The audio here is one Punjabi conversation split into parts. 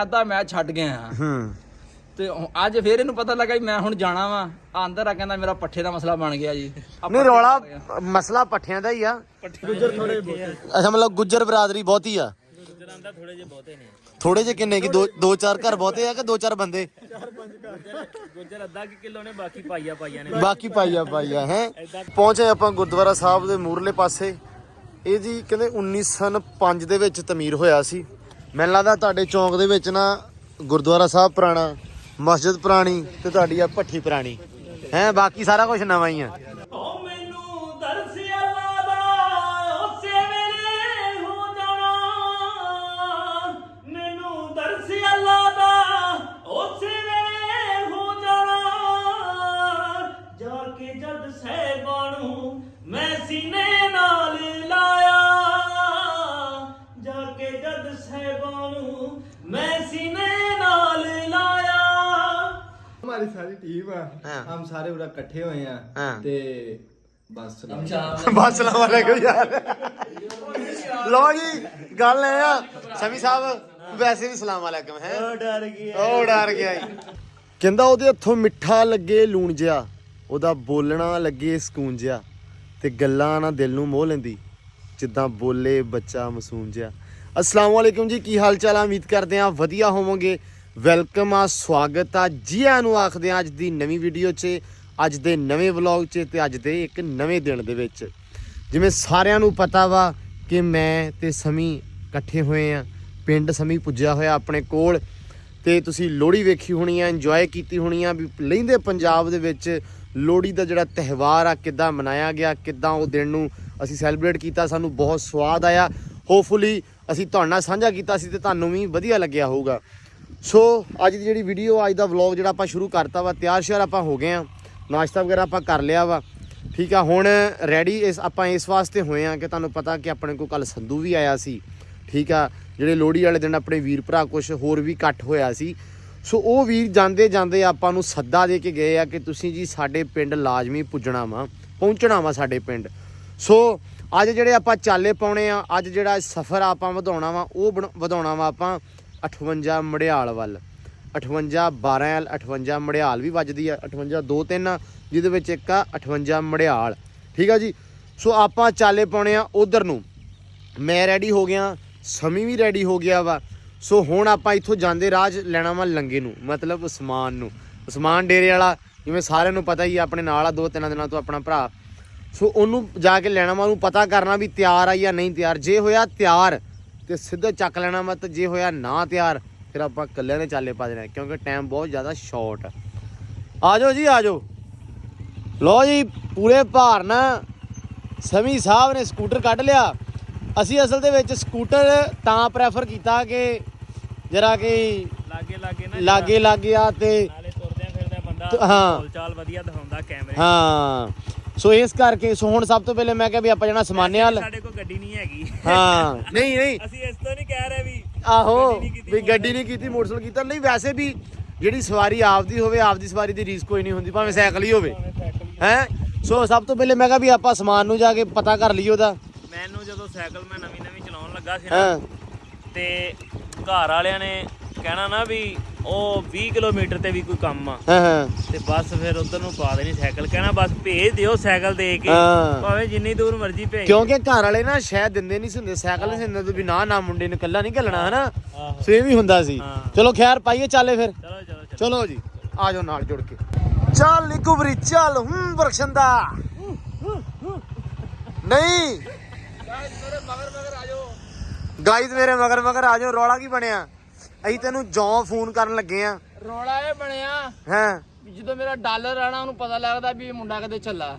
ਮੈਂ ਅੱਧਾ ਮੈਚ ਛੱਡ ਗਿਆ ਹਾਂ। ਹੂੰ। ਤੇ ਅੱਜ ਫੇਰ ਇਹਨੂੰ ਪਤਾ ਲੱਗਾ ਵੀ ਮੈਂ ਹੁਣ ਜਾਣਾ ਵਾ। ਅੰਦਰ ਆ ਕਹਿੰਦਾ ਮੇਰਾ ਪੱਠੇ ਦਾ ਮਸਲਾ ਬਣ ਗਿਆ ਜੀ। ਨਹੀਂ ਰੌਲਾ ਮਸਲਾ ਪੱਠਿਆਂ ਦਾ ਹੀ ਆ। ਗੁੱਜਰ ਥੋੜੇ ਅੱਛਾ ਮਤਲਬ ਗੁੱਜਰ ਬਰਾਦਰੀ ਬਹੁਤੀ ਆ? ਗੁਜਰਾਂਦਾ ਥੋੜੇ ਜਿਹੇ ਬਹੁਤੇ ਨੇ। ਥੋੜੇ ਜਿਹੇ ਕਿੰਨੇ ਕਿ ਦੋ ਦੋ ਚਾਰ ਘਰ ਬਹੁਤੇ ਆ ਕਿ ਦੋ ਚਾਰ ਬੰਦੇ? ਗੁਜਰ ਅੱਧਾ ਕਿ ਕਿਲੋ ਨੇ ਬਾਕੀ ਪਾਈਆ ਪਾਈਆ ਨੇ। ਬਾਕੀ ਪਾਈਆ ਪਾਈਆ ਹੈ? ਪਹੁੰਚੇ ਆਪਾਂ ਗੁਰਦੁਆਰਾ ਸਾਹਿਬ ਦੇ ਮੂਰਲੇ ਪਾਸੇ। ਇਹ ਜੀ ਕਹਿੰਦੇ 1905 ਦੇ ਵਿੱਚ ਤਮੀਰ ਹੋਇਆ ਸੀ। ਮੈਨੂੰ ਲੱਗਦਾ ਤੁਹਾਡੇ ਚੌਂਕ ਦੇ ਵਿੱਚ ਨਾ ਗੁਰਦੁਆਰਾ ਸਾਹਿਬ ਪੁਰਾਣਾ, ਮਸਜਿਦ ਪੁਰਾਣੀ ਤੇ ਤੁਹਾਡੀ ਆ ਭੱਠੀ ਪੁਰਾਣੀ। ਹੈ, ਬਾਕੀ ਸਾਰਾ ਕੁਝ ਨਵਾਂ ਹੀ ਆ। टीम है हाँ। हम सारे पूरा इकट्ठे हुए हैं हाँ। ते बस चलो ਬਸ ਸਲਾਮ ਵਾਲੇਕੁਮ ਯਾਰ ਲੋ ਜੀ ਗੱਲ ਇਹ ਆ ਸਮੀ ਸਾਹਿਬ ਵੈਸੇ ਵੀ ਸਲਾਮ ਵਾਲੇਕੁਮ ਹੈ ਓ ਡਰ ਗਿਆ ਉਹ ਡਰ ਗਿਆ ਜੀ ਕਹਿੰਦਾ ਉਹਦੇ ਹੱਥੋਂ ਮਿੱਠਾ ਲੱਗੇ ਲੂਣ ਜਿਹਾ ਉਹਦਾ ਬੋਲਣਾ ਲੱਗੇ ਸਕੂਨ ਜਿਹਾ ਤੇ ਗੱਲਾਂ ਨਾ ਦਿਲ ਨੂੰ ਮੋਹ ਲੈਂਦੀ ਜਿੱਦਾਂ ਬੋਲੇ ਬੱਚਾ ਮਾਸੂਮ ਜਿਹਾ ਅਸਲਾਮ ਵਾਲੇਕੁਮ ਜੀ ਕੀ ਹਾਲ ਚਾਲ ਆ ਉਮੀਦ ਕਰਦੇ ਆ ਵਧੀਆ ਹੋਵੋਗੇ ਵੈਲਕਮ ਆ, ਸਵਾਗਤ ਆ ਜੀ ਨੂੰ ਆਖਦੇ ਆ ਅੱਜ ਦੀ ਨਵੀਂ ਵੀਡੀਓ 'ਚ, ਅੱਜ ਦੇ ਨਵੇਂ ਵਲੌਗ 'ਚ ਤੇ ਅੱਜ ਦੇ ਇੱਕ ਨਵੇਂ ਦਿਨ ਦੇ ਵਿੱਚ। ਜਿਵੇਂ ਸਾਰਿਆਂ ਨੂੰ ਪਤਾ ਵਾ ਕਿ ਮੈਂ ਤੇ ਸਮੀ ਇਕੱਠੇ ਹੋਏ ਆ, ਪਿੰਡ ਸਮੀ ਪੁੱਜਿਆ ਹੋਇਆ ਆਪਣੇ ਕੋਲ ਤੇ ਤੁਸੀਂ ਲੋਹੜੀ ਵੇਖੀ ਹੋਣੀ ਆ ਇੰਜੋਏ ਕੀਤੀ ਹੋਣੀ ਆ, ਵੀ ਲਹਿੰਦੇ ਪੰਜਾਬ ਦੇ ਵਿੱਚ ਲੋਹੜੀ ਦਾ ਜਿਹੜਾ ਤਿਹਵਾਰ ਆ, ਕਿੱਦਾਂ ਮਨਾਇਆ ਗਿਆ, ਕਿੱਦਾਂ ਉਹ ਦਿਨ ਨੂੰ ਅਸੀਂ ਸੈਲੀਬ੍ਰੇਟ ਕੀਤਾ, ਸਾਨੂੰ ਬਹੁਤ ਸਵਾਦ ਆਇਆ। ਹੋਪਫੁਲੀ ਅਸੀਂ ਤੁਹਾਡੇ ਨਾਲ ਸਾਂਝਾ ਕੀਤਾ ਸੀ ਤੇ ਤੁਹਾਨੂੰ ਵੀ ਵਧੀਆ ਲੱਗਿਆ ਹੋਊਗਾ। ਸੋ ਅੱਜ ਦੀ ਜਿਹੜੀ ਵੀਡੀਓ ਅੱਜ ਦਾ ਵਲੌਗ ਜਿਹੜਾ ਆਪਾਂ ਸ਼ੁਰੂ ਕਰਤਾ ਵਾ, ਤਿਆਰ ਸ਼ਿਆਰ ਆਪਾਂ ਹੋ ਗਏ ਆ। ਨਾਸ਼ਤਾ ਵਗੈਰਾ ਆਪਾਂ ਕਰ ਲਿਆ ਵਾ। ਠੀਕ ਆ, ਹੁਣ ਰੈਡੀ ਇਸ, ਆਪਾਂ ਇਸ ਵਾਸਤੇ ਹੋਏ ਆ ਕਿ ਤੁਹਾਨੂੰ ਪਤਾ ਕਿ ਆਪਣੇ ਕੋਲ ਕੱਲ ਸੰਧੂ ਵੀ ਆਇਆ ਸੀ। ਠੀਕ ਆ, ਜਿਹੜੇ ਲੋਹੜੀ ਵਾਲੇ ਦਿਨ ਆਪਣੇ ਵੀਰ ਭਰਾ ਕੁਝ ਹੋਰ ਵੀ ਇਕੱਠ ਹੋਇਆ ਸੀ। ਸੋ ਉਹ ਵੀਰ ਜਾਂਦੇ ਜਾਂਦੇ ਆਪਾਂ ਨੂੰ ਸੱਦਾ ਦੇ ਕੇ ਗਏ ਆ ਕਿ ਤੁਸੀਂ ਜੀ ਸਾਡੇ ਪਿੰਡ ਲਾਜ਼ਮੀ ਪੁੱਜਣਾ ਵਾ, ਪਹੁੰਚਣਾ ਵਾ ਸਾਡੇ ਪਿੰਡ। ਸੋ ਅੱਜ ਜਿਹੜੇ ਆਪਾਂ ਚਾਲੇ ਪਾਉਣੇ ਆ, ਅੱਜ ਜਿਹੜਾ ਸਫ਼ਰ ਆਪਾਂ ਵਧਾਉਣਾ ਵਾ, ਉਹ ਵਧਾਉਣਾ ਵਾ ਆਪਾਂ। 58 ਮੜਿਆਲ ਵੱਲ। 58 12 ਐਲ 58 ਮੜਿਆਲ ਵੀ ਵੱਜਦੀ ਆ। 58 ਦੋ ਤਿੰਨ ਆ, ਜਿਹਦੇ ਵਿੱਚ ਇੱਕ ਆ 58 ਮੜਿਆਲ। ਠੀਕ ਆ ਜੀ? ਸੋ ਆਪਾਂ ਚਾਲੇ ਪਾਉਣੇ ਆ ਉਧਰ ਨੂੰ। ਮੈਂ ਰੈਡੀ ਹੋ ਗਿਆ ਸਮੀ ਵੀ ਰੈਡੀ ਹੋ ਗਿਆ ਵਾ। ਸੋ ਹੁਣ ਆਪਾਂ ਇੱਥੋਂ ਜਾਂਦੇ ਰਾਜ ਲੈਣਾ ਵਾ ਲੰਗੇ ਨੂੰ ਮਤਲਬ ਉਸਮਾਨ ਨੂੰ। ਉਸਮਾਨ ਡੇਰੇ ਵਾਲਾ ਜਿਵੇਂ ਸਾਰਿਆਂ ਨੂੰ ਪਤਾ ਹੀ ਆ ਆਪਣੇ ਨਾਲ ਆ ਦੋ ਤਿੰਨ ਦਿਨਾਂ ਤੋਂ ਆਪਣਾ ਭਰਾ। ਸੋ ਉਹਨੂੰ ਜਾ ਕੇ ਲੈਣਾ ਵਾ ਉਹਨੂੰ ਪਤਾ ਕਰਨਾ ਵੀ ਤਿਆਰ ਆ ਜਾਂ ਨਹੀਂ ਤਿਆਰ। ਜੇ ਹੋਇਆ ਤਿਆਰ ਤੇ ਸਿੱਧਾ ਚੱਕ ਲੈਣਾ ਵਾ ਤੇ ਜੇ ਹੋਇਆ ਨਾ ਤਿਆਰ ਫਿਰ ਆਪਾਂ ਇਕੱਲਿਆਂ ਨੇ ਚਾਲੇ ਪਾ ਦੇਣਾ ਕਿਉਂਕਿ ਟਾਈਮ ਬਹੁਤ ਜ਼ਿਆਦਾ ਸ਼ਾਰਟ ਆ। ਜਾਓ ਜੀ ਆ ਜਾਓ ਲੋ ਜੀ ਪੂਰੇ ਭਾਰ ਨਾ ਸਮੀ ਸਾਹਿਬ ਨੇ ਸਕੂਟਰ ਕੱਢ ਲਿਆ। ਅਸੀਂ ਅਸਲ ਦੇ ਵਿੱਚ ਸਕੂਟਰ ਤਾਂ ਪ੍ਰੈਫਰ ਕੀਤਾ ਕਿ ਜਰਾ ਕਿ ਲਾਗੇ ਲਾਗੇ ਨਾ ਲਾਗੇ ਲਾਗੇ ਆ ਤੇ ਨਾਲੇ ਤੁਰਦਿਆਂ ਫਿਰਦਿਆਂ ਬੰਦਾ ਤ- ਹਾਂ। ਚਾਲ ਵਧੀਆ ਦਿਖਾਉਂਦਾ ਕੈਮਰੇ ਹਾਂ। ਸੋ ਇਸ ਕਰਕੇ ਸੋ ਹੁਣ ਸਭ ਤੋਂ ਪਹਿਲੇ ਮੈਂ ਕਿਹਾ ਵੀ ਆਪਾਂ ਜਾਣਾ ਸਮਾਨੇ ਵਾਲ। ਸਾਡੇ ਕੋਲ ਗੱਡੀ ਨਹੀਂ ਹੈਗੀ। ਹਾਂ। ਨਹੀਂ ਨਹੀਂ। ਅਸੀਂ ਇਸ ਤੋਂ ਨਹੀਂ ਕਹਿ ਰਹੇ ਵੀ ਆਹੋ ਵੀ ਗੱਡੀ ਨਹੀਂ ਕੀਤੀ ਮੋਟਰਸਾਈਕਲ ਕੀਤਾ। ਨਹੀਂ ਵੈਸੇ ਵੀ ਜਿਹੜੀ ਸਵਾਰੀ ਆਪਦੀ ਹੋਵੇ ਆਪਦੀ ਸਵਾਰੀ ਦੀ ਰੀਸ ਕੋਈ ਨਹੀਂ ਹੁੰਦੀ ਭਾਵੇਂ ਸਾਈਕਲ ਹੀ ਹੋਵੇ। ਹੀ। ਸੋ ਸਭ ਤੋਂ ਪਹਿਲੇ ਮੈਂ ਕਿਹਾ ਵੀ ਆਪਾਂ ਸਮਾਨ ਨੂੰ ਜਾ ਕੇ ਪਤਾ ਕਰ ਲਈਏ ਉਹਦਾ। ਮੈਨੂੰ ਜਦੋਂ ਸਾਈਕਲ ਮੈਂ ਨਵੀਂ ਨਵੀਂ ਚਲਾਉਣ ਲੱਗਾ ਸੀ ਨਾ ਹਾਂ। ਤੇ ਘਰ ਵਾਲਿਆਂ ਨੇ ਕਹਿਣਾ ਨਾ ਵੀ ਉਹ 20 ਕਿਲੋਮੀਟਰ ਤੇ ਵੀ ਕੋਈ ਕੰਮ ਆ। ਹਾਂ ਹਾਂ। ਤੇ ਬਸ ਫਿਰ ਉਧਰ ਨੂੰ ਪਾ ਦੇਣੀ ਸਾਈਕਲ। ਕਹਿਣਾ ਬਸ ਭੇਜ ਦਿਓ ਸਾਈਕਲ ਦੇ ਕੇ। ਹਾਂ। ਭਾਵੇਂ ਜਿੰਨੀ ਦੂਰ ਮਰਜ਼ੀ ਭੇਜ। ਕਿਉਂਕਿ ਘਰ ਵਾਲੇ ਨਾ ਸ਼ਾਇਦ ਦਿੰਦੇ ਨਹੀਂ ਸੀ ਹੁੰਦੇ। ਸਾਈਕਲ ਨਹੀਂ ਸੀ ਤੂੰ ਵੀ ਨਾ ਨਾ ਮੁੰਡੇ ਨੂੰ ਇਕੱਲਾ ਨਹੀਂ ਘੱਲਣਾ ਹਨਾ? ਆਹੋ। ਸੋ ਇਹ ਵੀ ਹੁੰਦਾ ਸੀ। ਹਾਂ। ਚਲੋ ਖੈਰ ਪਾਈਏ ਚਾਲੇ ਫਿਰ। ਚਲੋ ਚਲੋ ਚਲੋ। ਚਲੋ ਜੀ ਆ ਜਾਓ ਨਾਲ ਜੁੜ ਕੇ। ਚੱਲ ਨਿਕੁਬਰੀ ਚੱਲ ਹੂੰ ਬਰਖਸ਼ੰਦਾ ਨਹੀਂ। ਗਾਈਜ਼ ਮੇਰੇ ਮਗਰ ਮਗਰ ਆ ਜਾਓ। ਰੌਲਾ ਕੀ ਬਣਿਆ? ਅਸੀਂ ਤੈਨੂੰ ਜੋਂ ਫੋਨ ਕਰਨ ਲੱਗੇ ਆ। ਰੌਲਾ ਇਹ ਬਣਿਆ ਹੈਂ? ਵੀ ਜਦੋਂ ਮੇਰਾ ਡਾਲਰ ਆਣਾ ਉਹਨੂੰ ਪਤਾ ਲੱਗਦਾ ਵੀ ਇਹ ਮੁੰਡਾ ਕਦੇ ਚੱਲਾ।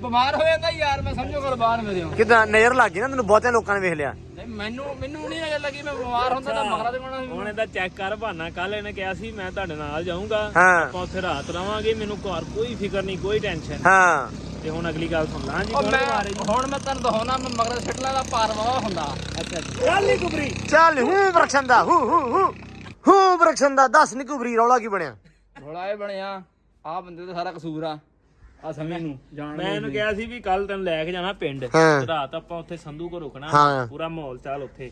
ਬਿਮਾਰ ਹੋ ਜਾਂਦਾ ਯਾਰ ਮੈਂ ਸਮਝੋ ਕੁਰਬਾਨ ਮੇਰੇ ਹੋ ਕਿਦਾਂ ਨਜ਼ਰ ਲੱਗ ਗਈ ਨਾ ਤੈਨੂੰ ਬਹੁਤਿਆਂ ਲੋਕਾਂ ਨੇ ਵੇਖ ਲਿਆ। ਨਹੀਂ ਮੈਨੂੰ ਮੈਨੂੰ ਨਹੀਂ ਅਜੇ ਲੱਗੀ ਮੈਂ ਬਿਮਾਰ ਹੁੰਦਾ ਤਾਂ ਮਗਰਾ ਦੇ ਕੋਣਾ ਹੁਣ ਇਹਦਾ ਚੈੱਕ ਕਰ ਬਹਾਨਾ ਕੱਲ ਇਹਨੇ ਕਿਹਾ ਸੀ ਮੈਂ ਤੁਹਾਡੇ ਨਾਲ ਜਾਊਂਗਾ। ਹਾਂ। ਆਪਾਂ ਉੱਥੇ ਰਾਤ ਰਵਾਂਗੇ ਮੈਨੂੰ ਘਰ ਕੋਈ ਫਿਕਰ ਨਹੀਂ ਕੋਈ ਟੈਨਸ਼ਨ ਹਾਂ। ਤੇ ਹੁਣ ਅਗਲੀ ਗੱਲ ਸੁਣ ਲਾਂ ਜੀ ਉਹ ਕੌਣ ਮੈਂ ਬਿਮਾਰ ਹੈ ਜੀ? ਹੁਣ ਮੈਂ ਤੁਹਾਨੂੰ ਦਿਖਾਉਣਾ ਮੈਂ ਮਗਰ ਛੱਡਲਾ ਦਾ ਪਾਰ ਵਾਵਾ ਹੁੰਦਾ। ਅੱਛਾ ਚੱਲ ਨੀ ਕੁਬਰੀ ਚੱਲ ਹੂੰ ਬਰਖਸ਼ੰਦਾ ਹੂੰ ਹੂੰ ਹੂੰ। ਹੂੰ ਬਰਖਸ਼ੰਦਾ ਦੱਸ ਨਿਕੁਬਰੀ ਰੌਲਾ ਕੀ ਬਣਿਆ? ਰੌਲਾ ਇਹ ਬਣਿਆ ਆ ਬੰਦੇ ਦਾ ਸਾਰਾ ਕਸੂਰ ਆ। ਆ ਸਮੇਂ ਨੂੰ ਜਾਣ ਮੈਂ ਇਹਨੂੰ ਕਿਹਾ ਸੀ ਵੀ ਕੱਲ ਤੈਨੂੰ ਲੈ ਕੇ ਜਾਣਾ ਪਿੰਡ। ਹਾਂ। ਤੇ ਰਾਤ ਆਪਾਂ ਉੱਥੇ ਸੰਧੂ ਕੋ ਰੁਕਣਾ ਹਾਂ। ਪੂਰਾ ਮਾਹੌਲ ਚਾਲ ਉੱਥੇ।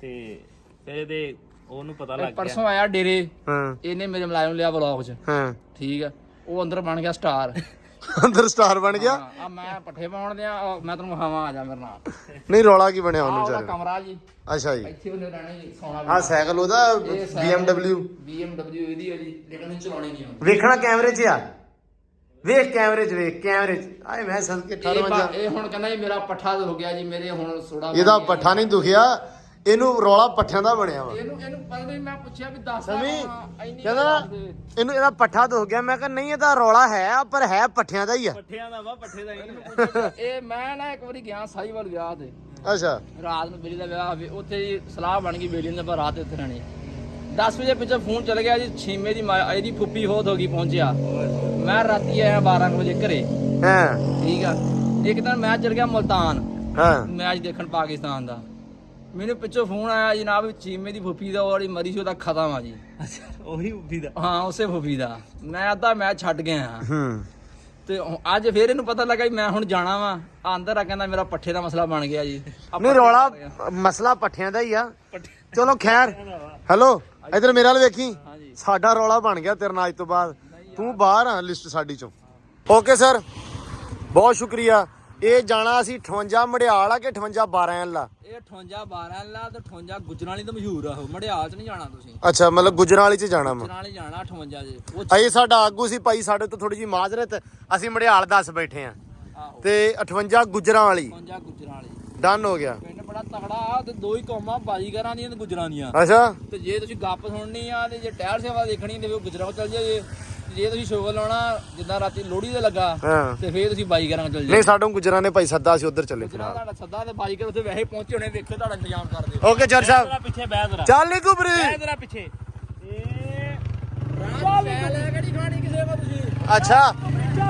ਤੇ ਫਿਰ ਇਹਦੇ ਉਹਨੂੰ ਪਤਾ ਇਹ ਲੱਗ ਗਿਆ। ਪਰਸੋਂ ਆਇਆ ਡੇਰੇ। ਹਾਂ। ਇਹਨੇ ਮੇਰੇ ਮੁਲਾਜ਼ਮ ਲਿਆ ਵਲੌਗ 'ਚ। ਹਾਂ। ਠੀਕ ਆ। ਉਹ ਅੰਦਰ ਬਣ ਗਿਆ ਸਟਾਰ ਅੰਦਰ ਸਟਾਰ ਬਣ ਗਿਆ? ਆ ਮੈਂ ਪੱਠੇ ਪਾਉਣ ਦਿਆਂ ਆਹ ਮੈਂ ਤੈਨੂੰ ਵਿਖਾਵਾਂ ਆ ਜਾ ਮੇਰੇ ਨਾਲ। ਨਹੀਂ ਰੌਲਾ ਕੀ ਬਣਿਆ ਆ ਉਹਨੂੰ ਉਹਦਾ ਵਿਚਾਰੇ ਕਮਰਾ ਜੀ। ਨੂੰ? ਅੱਛਾ ਜੀ। ਇੱਥੇ ਉਹਨੇ ਰਹਿਣਾ ਜੀ ਸੌਣਾ ਆ ਸਾਈਕਲ ਉਹਦਾ BMW? BMW ਇਹਦੀ ਹੈ ਜੀ ਲੇਕਿਨ ਇਹ ਚਲਾਉਣੀ ਨਹੀਂ ਆਉਂਦੀ ਵੇਖਣਾ ਕੈਮਰੇ 'ਚ ਆ। ਵੇਖ ਕੈਮਰੇ 'ਚ ਵੇਖ ਕੈਮਰੇ 'ਚ। ਆਏ ਮੈਂ ਸਦ ਕੇ ਇਹ 18 ਬਾ- ਇਹ ਹੁਣ ਕਹਿੰਦਾ ਜੀ ਮੇਰਾ ਪੱਠਾ ਹੋ ਗਿਆ ਜੀ ਮੇਰੇ ਹੁਣ ਸੋੜਾ ਇਹਦਾ। ਪੱਠਾ ਨਹੀਂ ਦੁਖਿਆ ਇਹਨੂੰ ਰੌਲਾ ਪੱਠਿਆਂ ਦਾ ਬਣਿਆ ਵਾ। ਇਹਨੂੰ ਇਹਨੂੰ ਪਤਾ ਨਹੀਂ ਮੈਂ ਪੁੱਛਿਆ ਵੀ ਦੱਸ ਸਮੀ ਕਹਿੰਦਾ। ਇਹਨੂੰ ਇਹਦਾ ਪੱਠਾ ਦੁਖ ਗਿਆ ਮੈਂ ਕਿਹਾ ਨਹੀਂ ਇਹਦਾ ਰੌਲਾ ਹੈ ਪਰ ਹੈ ਪੱਠਿਆਂ ਦਾ ਹੀ ਆ। ਪੱਠਿਆਂ ਦਾ ਵਾ ਪੱਠੇ ਦਾ ਹੀ। ਇਹ ਮੈਂ ਨਾ ਇੱਕ ਵਾਰੀ ਗਿਆ ਸਾਈਵਾਲ ਵਿਆਹ ਤੇ। ਅੱਛਾ। ਰਾਤ ਨੂੰ ਬੇਲੀ ਦਾ ਵਿਆਹ ਹੋਵੇ ਉੱਥੇ ਜੀ ਸਲਾਹ ਬਣ ਗਈ ਬੇਲੀ ਨੇ ਆਪਾਂ ਰਾਤ ਇੱਥੇ ਰਹਿਣੀ। 10 ਵਜੇ ਪਿੱਛੇ ਫੋਨ ਚੱਲ ਗਿਆ ਜੀ ਛੀਮੇ ਦੀ ਮਾਂ- ਇਹਦੀ ਫੁੱਫੀ ਹੋਤ ਹੋ ਗਈ ਪਹੁੰਚਿਆ। ਮੈਂ ਰਾਤੀ ਆਇਆ 12 ਕੁ ਵਜੇ ਘਰੇ। ਹਾਂ। ਠੀਕ ਆ। ਇੱਕ ਦਿਨ ਮੈਂ ਚੱਲ ਗਿਆ ਮੁਲਤਾਨ। ਹਾਂ। ਮੈਚ ਦੇਖਣ ਪਾਕਿਸਤਾਨ ਦਾ। ਮੈਨੂੰ ਪਿੱਛੋਂ ਫੋਨ ਆਇਆ ਜਨਾਬ ਚੀਮੇ ਦੀ ਫੁੱਫੀ ਦਾ ਵਾਲੀ ਮਰੀ ਸੀ ਉਹਦਾ ਖਤਮ ਆ ਜੀ। ਅੱਛਾ ਉਹੀ ਉੱਭੀ ਦਾ? ਹਾਂ ਉਸੇ ਫੁੱਫੀ ਦਾ। ਮੈਂ ਅੱਧਾ ਮੈਚ ਛੱਡ ਗਿਆ ਹਾਂ। ਹੂੰ। ਤੇ ਅੱਜ ਫੇਰ ਇਹਨੂੰ ਪਤਾ ਲੱਗਾ ਵੀ ਮੈਂ ਹੁਣ ਜਾਣਾ ਵਾ। ਅੰਦਰ ਆ ਕਹਿੰਦਾ ਮੇਰਾ ਪੱਠੇ ਦਾ ਮਸਲਾ ਬਣ ਗਿਆ ਜੀ। ਨਹੀਂ ਰੌਲਾ। ਮਸਲਾ ਪੱਠਿਆਂ ਦਾ ਹੀ ਆ। ਚਲੋ ਖੈਰ। ਹੈਲੋ ਇਧਰ ਮੇਰੇ ਨਾਲ ਵੇਖੀ। ਸਾਡਾ ਰੌਲਾ ਬਣ ਗਿਆ ਤੇਰੇ ਨਾਲ ਅੱਜ ਤੋਂ ਬਾਅਦ। ਤੂੰ ਬਾਹਰ ਆ ਲਿਸਟ ਸਾਡੀ ਚੋਂ। ਓਕੇ ਸਰ ਬਹੁਤ ਸ਼ੁਕਰੀਆ। ਇਹ ਜਾਣਾ ਸੀ 58 ਮੜਿਆਲ ਆ ਕਿ 58 12 ਐਲ ਆ? ਇਹ 58 12 ਲਾ ਤੇ 58 ਗੁਜਰਾਲੀ ਤੋਂ ਮਸ਼ਹੂਰ ਆ ਉਹ। ਮੜਿਆਲ ਚ ਨਹੀਂ ਜਾਣਾ ਤੁਸੀਂ। ਅੱਛਾ ਮਤਲਬ ਗੁਜਰਾਲੀ ਚ ਜਾਣਾ ਵਾ ਗੁਜਰਾਲੀ ਜਾਣਾ 58 ਜੇ। ਅਈ ਸਾਡਾ ਆਗੂ ਸੀ ਭਾਈ ਸਾਡੇ ਤੋਂ ਥੋੜੀ ਜੀ ਮਾਜ਼ਰਤ। ਅਸੀਂ ਮੜਿਆਲ ਦੱਸ ਬੈਠੇ ਆ। ਤੇ 58 ਗੁਜਰਾਂ ਵਾਲੀ 58 ਗੁਜਰਾਲੀ ਡਨ ਹੋ ਗਿਆ। ਪਿੰਡ ਬੜਾ ਤਗੜਾ ਆ ਤੇ ਦੋ ਹੀ ਕੌਮਾਂ ਬਾਜੀਗਰਾਂ ਦੀਆਂ ਤੇ ਗੁਜਰਾਂ ਦੀਆਂ ਅੱਛਾ। ਤੇ ਜੇ ਤੁਸੀਂ ਗੱਪ ਸੁਣਨੀ ਆ ਤੇ ਜੇ ਟਾਇਰ ਸੇਵਾ ਦੇਖਣੀ ਤੇ ਉਹ ਗੁਜਰਾਤ ਚੱਲ ਜਾਏ ਜੇ ਤੁਸੀਂ ਸ਼ੋਅ ਲਾਉਣਾ ਜਿੱਦਾਂ ਰਾਤੀ ਲੋਹੜੀ ਦੇ ਲੱਗਾ ਹਾਂ। ਤੇ ਫੇਰ ਤੁਸੀਂ ਬਾਜੀਗਰਾਂ ਚੱਲ ਜਾਓ। ਨਹੀਂ ਸਾਨੂੰ ਗੁਜਰਾਂ ਨੇ ਭਾਈ ਸੱਦਾ ਸੀ ਉਧਰ ਚੱਲੇ ਜਿਹੜਾ ਤੁਹਾਡਾ ਸੱਦਾ ਤੇ ਬਾਜੀਗਰ ਉੱਥੇ ਵੈਸੇ ਪਹੁੰਚੇ ਹੋਣੇ ਵੇਖੋ ਤੁਹਾਡਾ ਇੰਤਜ਼ਾਮ ਕਰ ਦਿਓ। ਓਕੇ ਜਰ ਸਾਹਿਬ। ਪਿੱਛੇ ਬਹਿ ਜਰਾ। ਚੱਲ ਨੀ ਕੁਬਰੀ ਬਹਿ ਜਰਾ ਪਿੱਛੇ। ਇਹ ਲੈ ਲੈ ਕਿਹੜੀ ਖਾਣੀ ਕਿਸੇ ਕੋ ਤੁਸੀਂ? ਅੱਛਾ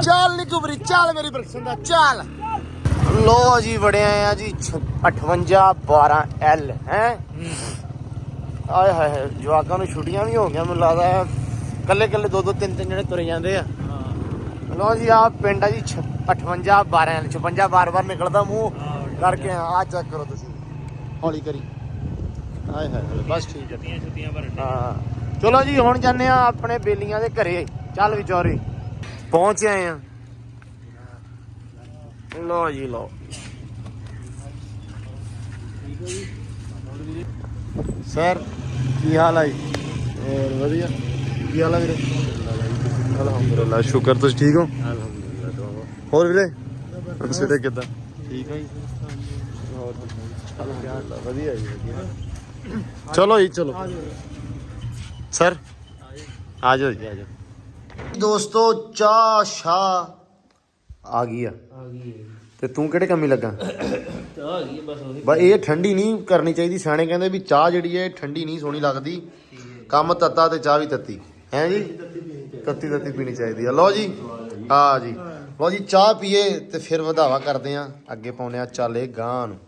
ਚੱਲ ਨੀ ਕੁਬਰੀ ਚੱਲ ਮੇਰੀ ਬਰਕਸਨ ਦਾ ਚੱਲ। ਲੋ ਜੀ ਵੜਿਆ ਆ ਜੀ 58 12 ਐਲ ਹੈ? ਆਏ ਹਾਏ ਹਾਏ ਜਵਾਕਾਂ ਨੂੰ ਛੁੱਟੀਆਂ ਵੀ ਹੋ ਗਈਆਂ ਮੈਨੂੰ ਲੱਗਦਾ ਕੱਲੇ ਕੱਲੇ ਦੋ ਦੋ ਤਿੰਨ ਤਿੰਨ ਜਣੇ ਤੁਰੇ ਜਾਂਦੇ ਆ। ਲੋ ਜੀ ਆ ਪਿੰਡ ਆ ਜੀ 58 12 ਐਲ 56 ਬਾਰ ਬਾਰ ਨਿਕਲਦਾ ਮੂੰਹ। ਕਰਕੇ ਆ ਚੈੱਕ ਕਰੋ ਤੁਸੀਂ। ਹੌਲੀ ਕਰੀ। ਆਏ ਹਾਏ ਹਾਏ ਬਸ ਠੀਕ ਹੈ ਛੁੱਟੀਆਂ ਛੁੱਟੀਆਂ ਭਰਨ ਹਾਂ। ਚਲੋ ਜੀ ਹੁਣ ਜਾਂਦੇ ਆ ਆਪਣੇ ਬੇਲੀਆਂ ਦੇ ਘਰੇ। ਚੱਲ ਵਿਚਾਰੇ ਪਹੁੰਚ ਆਏ ਆ। ਲੋ ਜੀ ਲੋ ਸਰ ਕੀ ਹਾਲ ਹੈ ਜੀ? ਹੋਰ ਵਧੀਆ? ਕੀ ਹਾਲ ਹੈ ਵੀਰੇ? ਅਲਹਮਦੁਲਿਲਾ ਸ਼ੁਕਰ ਤੁਸੀਂ ਠੀਕ ਹੋ? ਅਲਹਮਦੁਲਿਲਾ ਹੋਰ ਵੀਰੇ? ਸਿਰੇ ਕਿੱਦਾਂ? ਠੀਕ ਹੈ ਜੀ। ਹੋਰ ਅਲਹਮਦੁਲਿਲਾ ਵਧੀਆ ਜੀ ਵਧੀਆ। ਚਲੋ ਜੀ ਚਲੋ। ਸਰ ਆ ਜਾਓ ਜੀ। ਆ ਜਾਓ। ਦੋਸਤੋ ਚਾਹ ਸ਼ਾ ਆ ਗਈ ਆ। ਤੇ ਤੂੰ ਕਿਹੜੇ ਕੰਮੀ ਲੱਗਾ? ਆ ਗਈ ਬਸ ਉਹੀ ਬਸ ਇਹ ਠੰਡੀ ਨਹੀਂ ਕਰਨੀ ਚਾਹੀਦੀ। ਸਿਆਣੇ ਕਹਿੰਦੇ ਵੀ ਚਾਹ ਜਿਹੜੀ ਹੈ ਠੰਡੀ ਨਹੀਂ ਸੋਹਣੀ ਲੱਗਦੀ। ਕੰਮ ਤੱਤਾ ਤੇ ਚਾਹ ਵੀ ਤੱਤੀ। ਹੈ ਜੀ? ਤੱਤੀ ਤੱਤੀ ਪੀਣੀ ਚਾਹੀਦੀ ਆ। ਲਓ ਜੀ। ਆ ਜੀ। ਲਓ ਜੀ, ਚਾਹ ਪੀਏ ਤੇ ਫਿਰ ਵਧਾਵਾ ਕਰਦੇ ਆ। ਅੱਗੇ ਪਾਉਨੇ ਆ ਚਾਲੇ ਗਾਂ ਨੂੰ।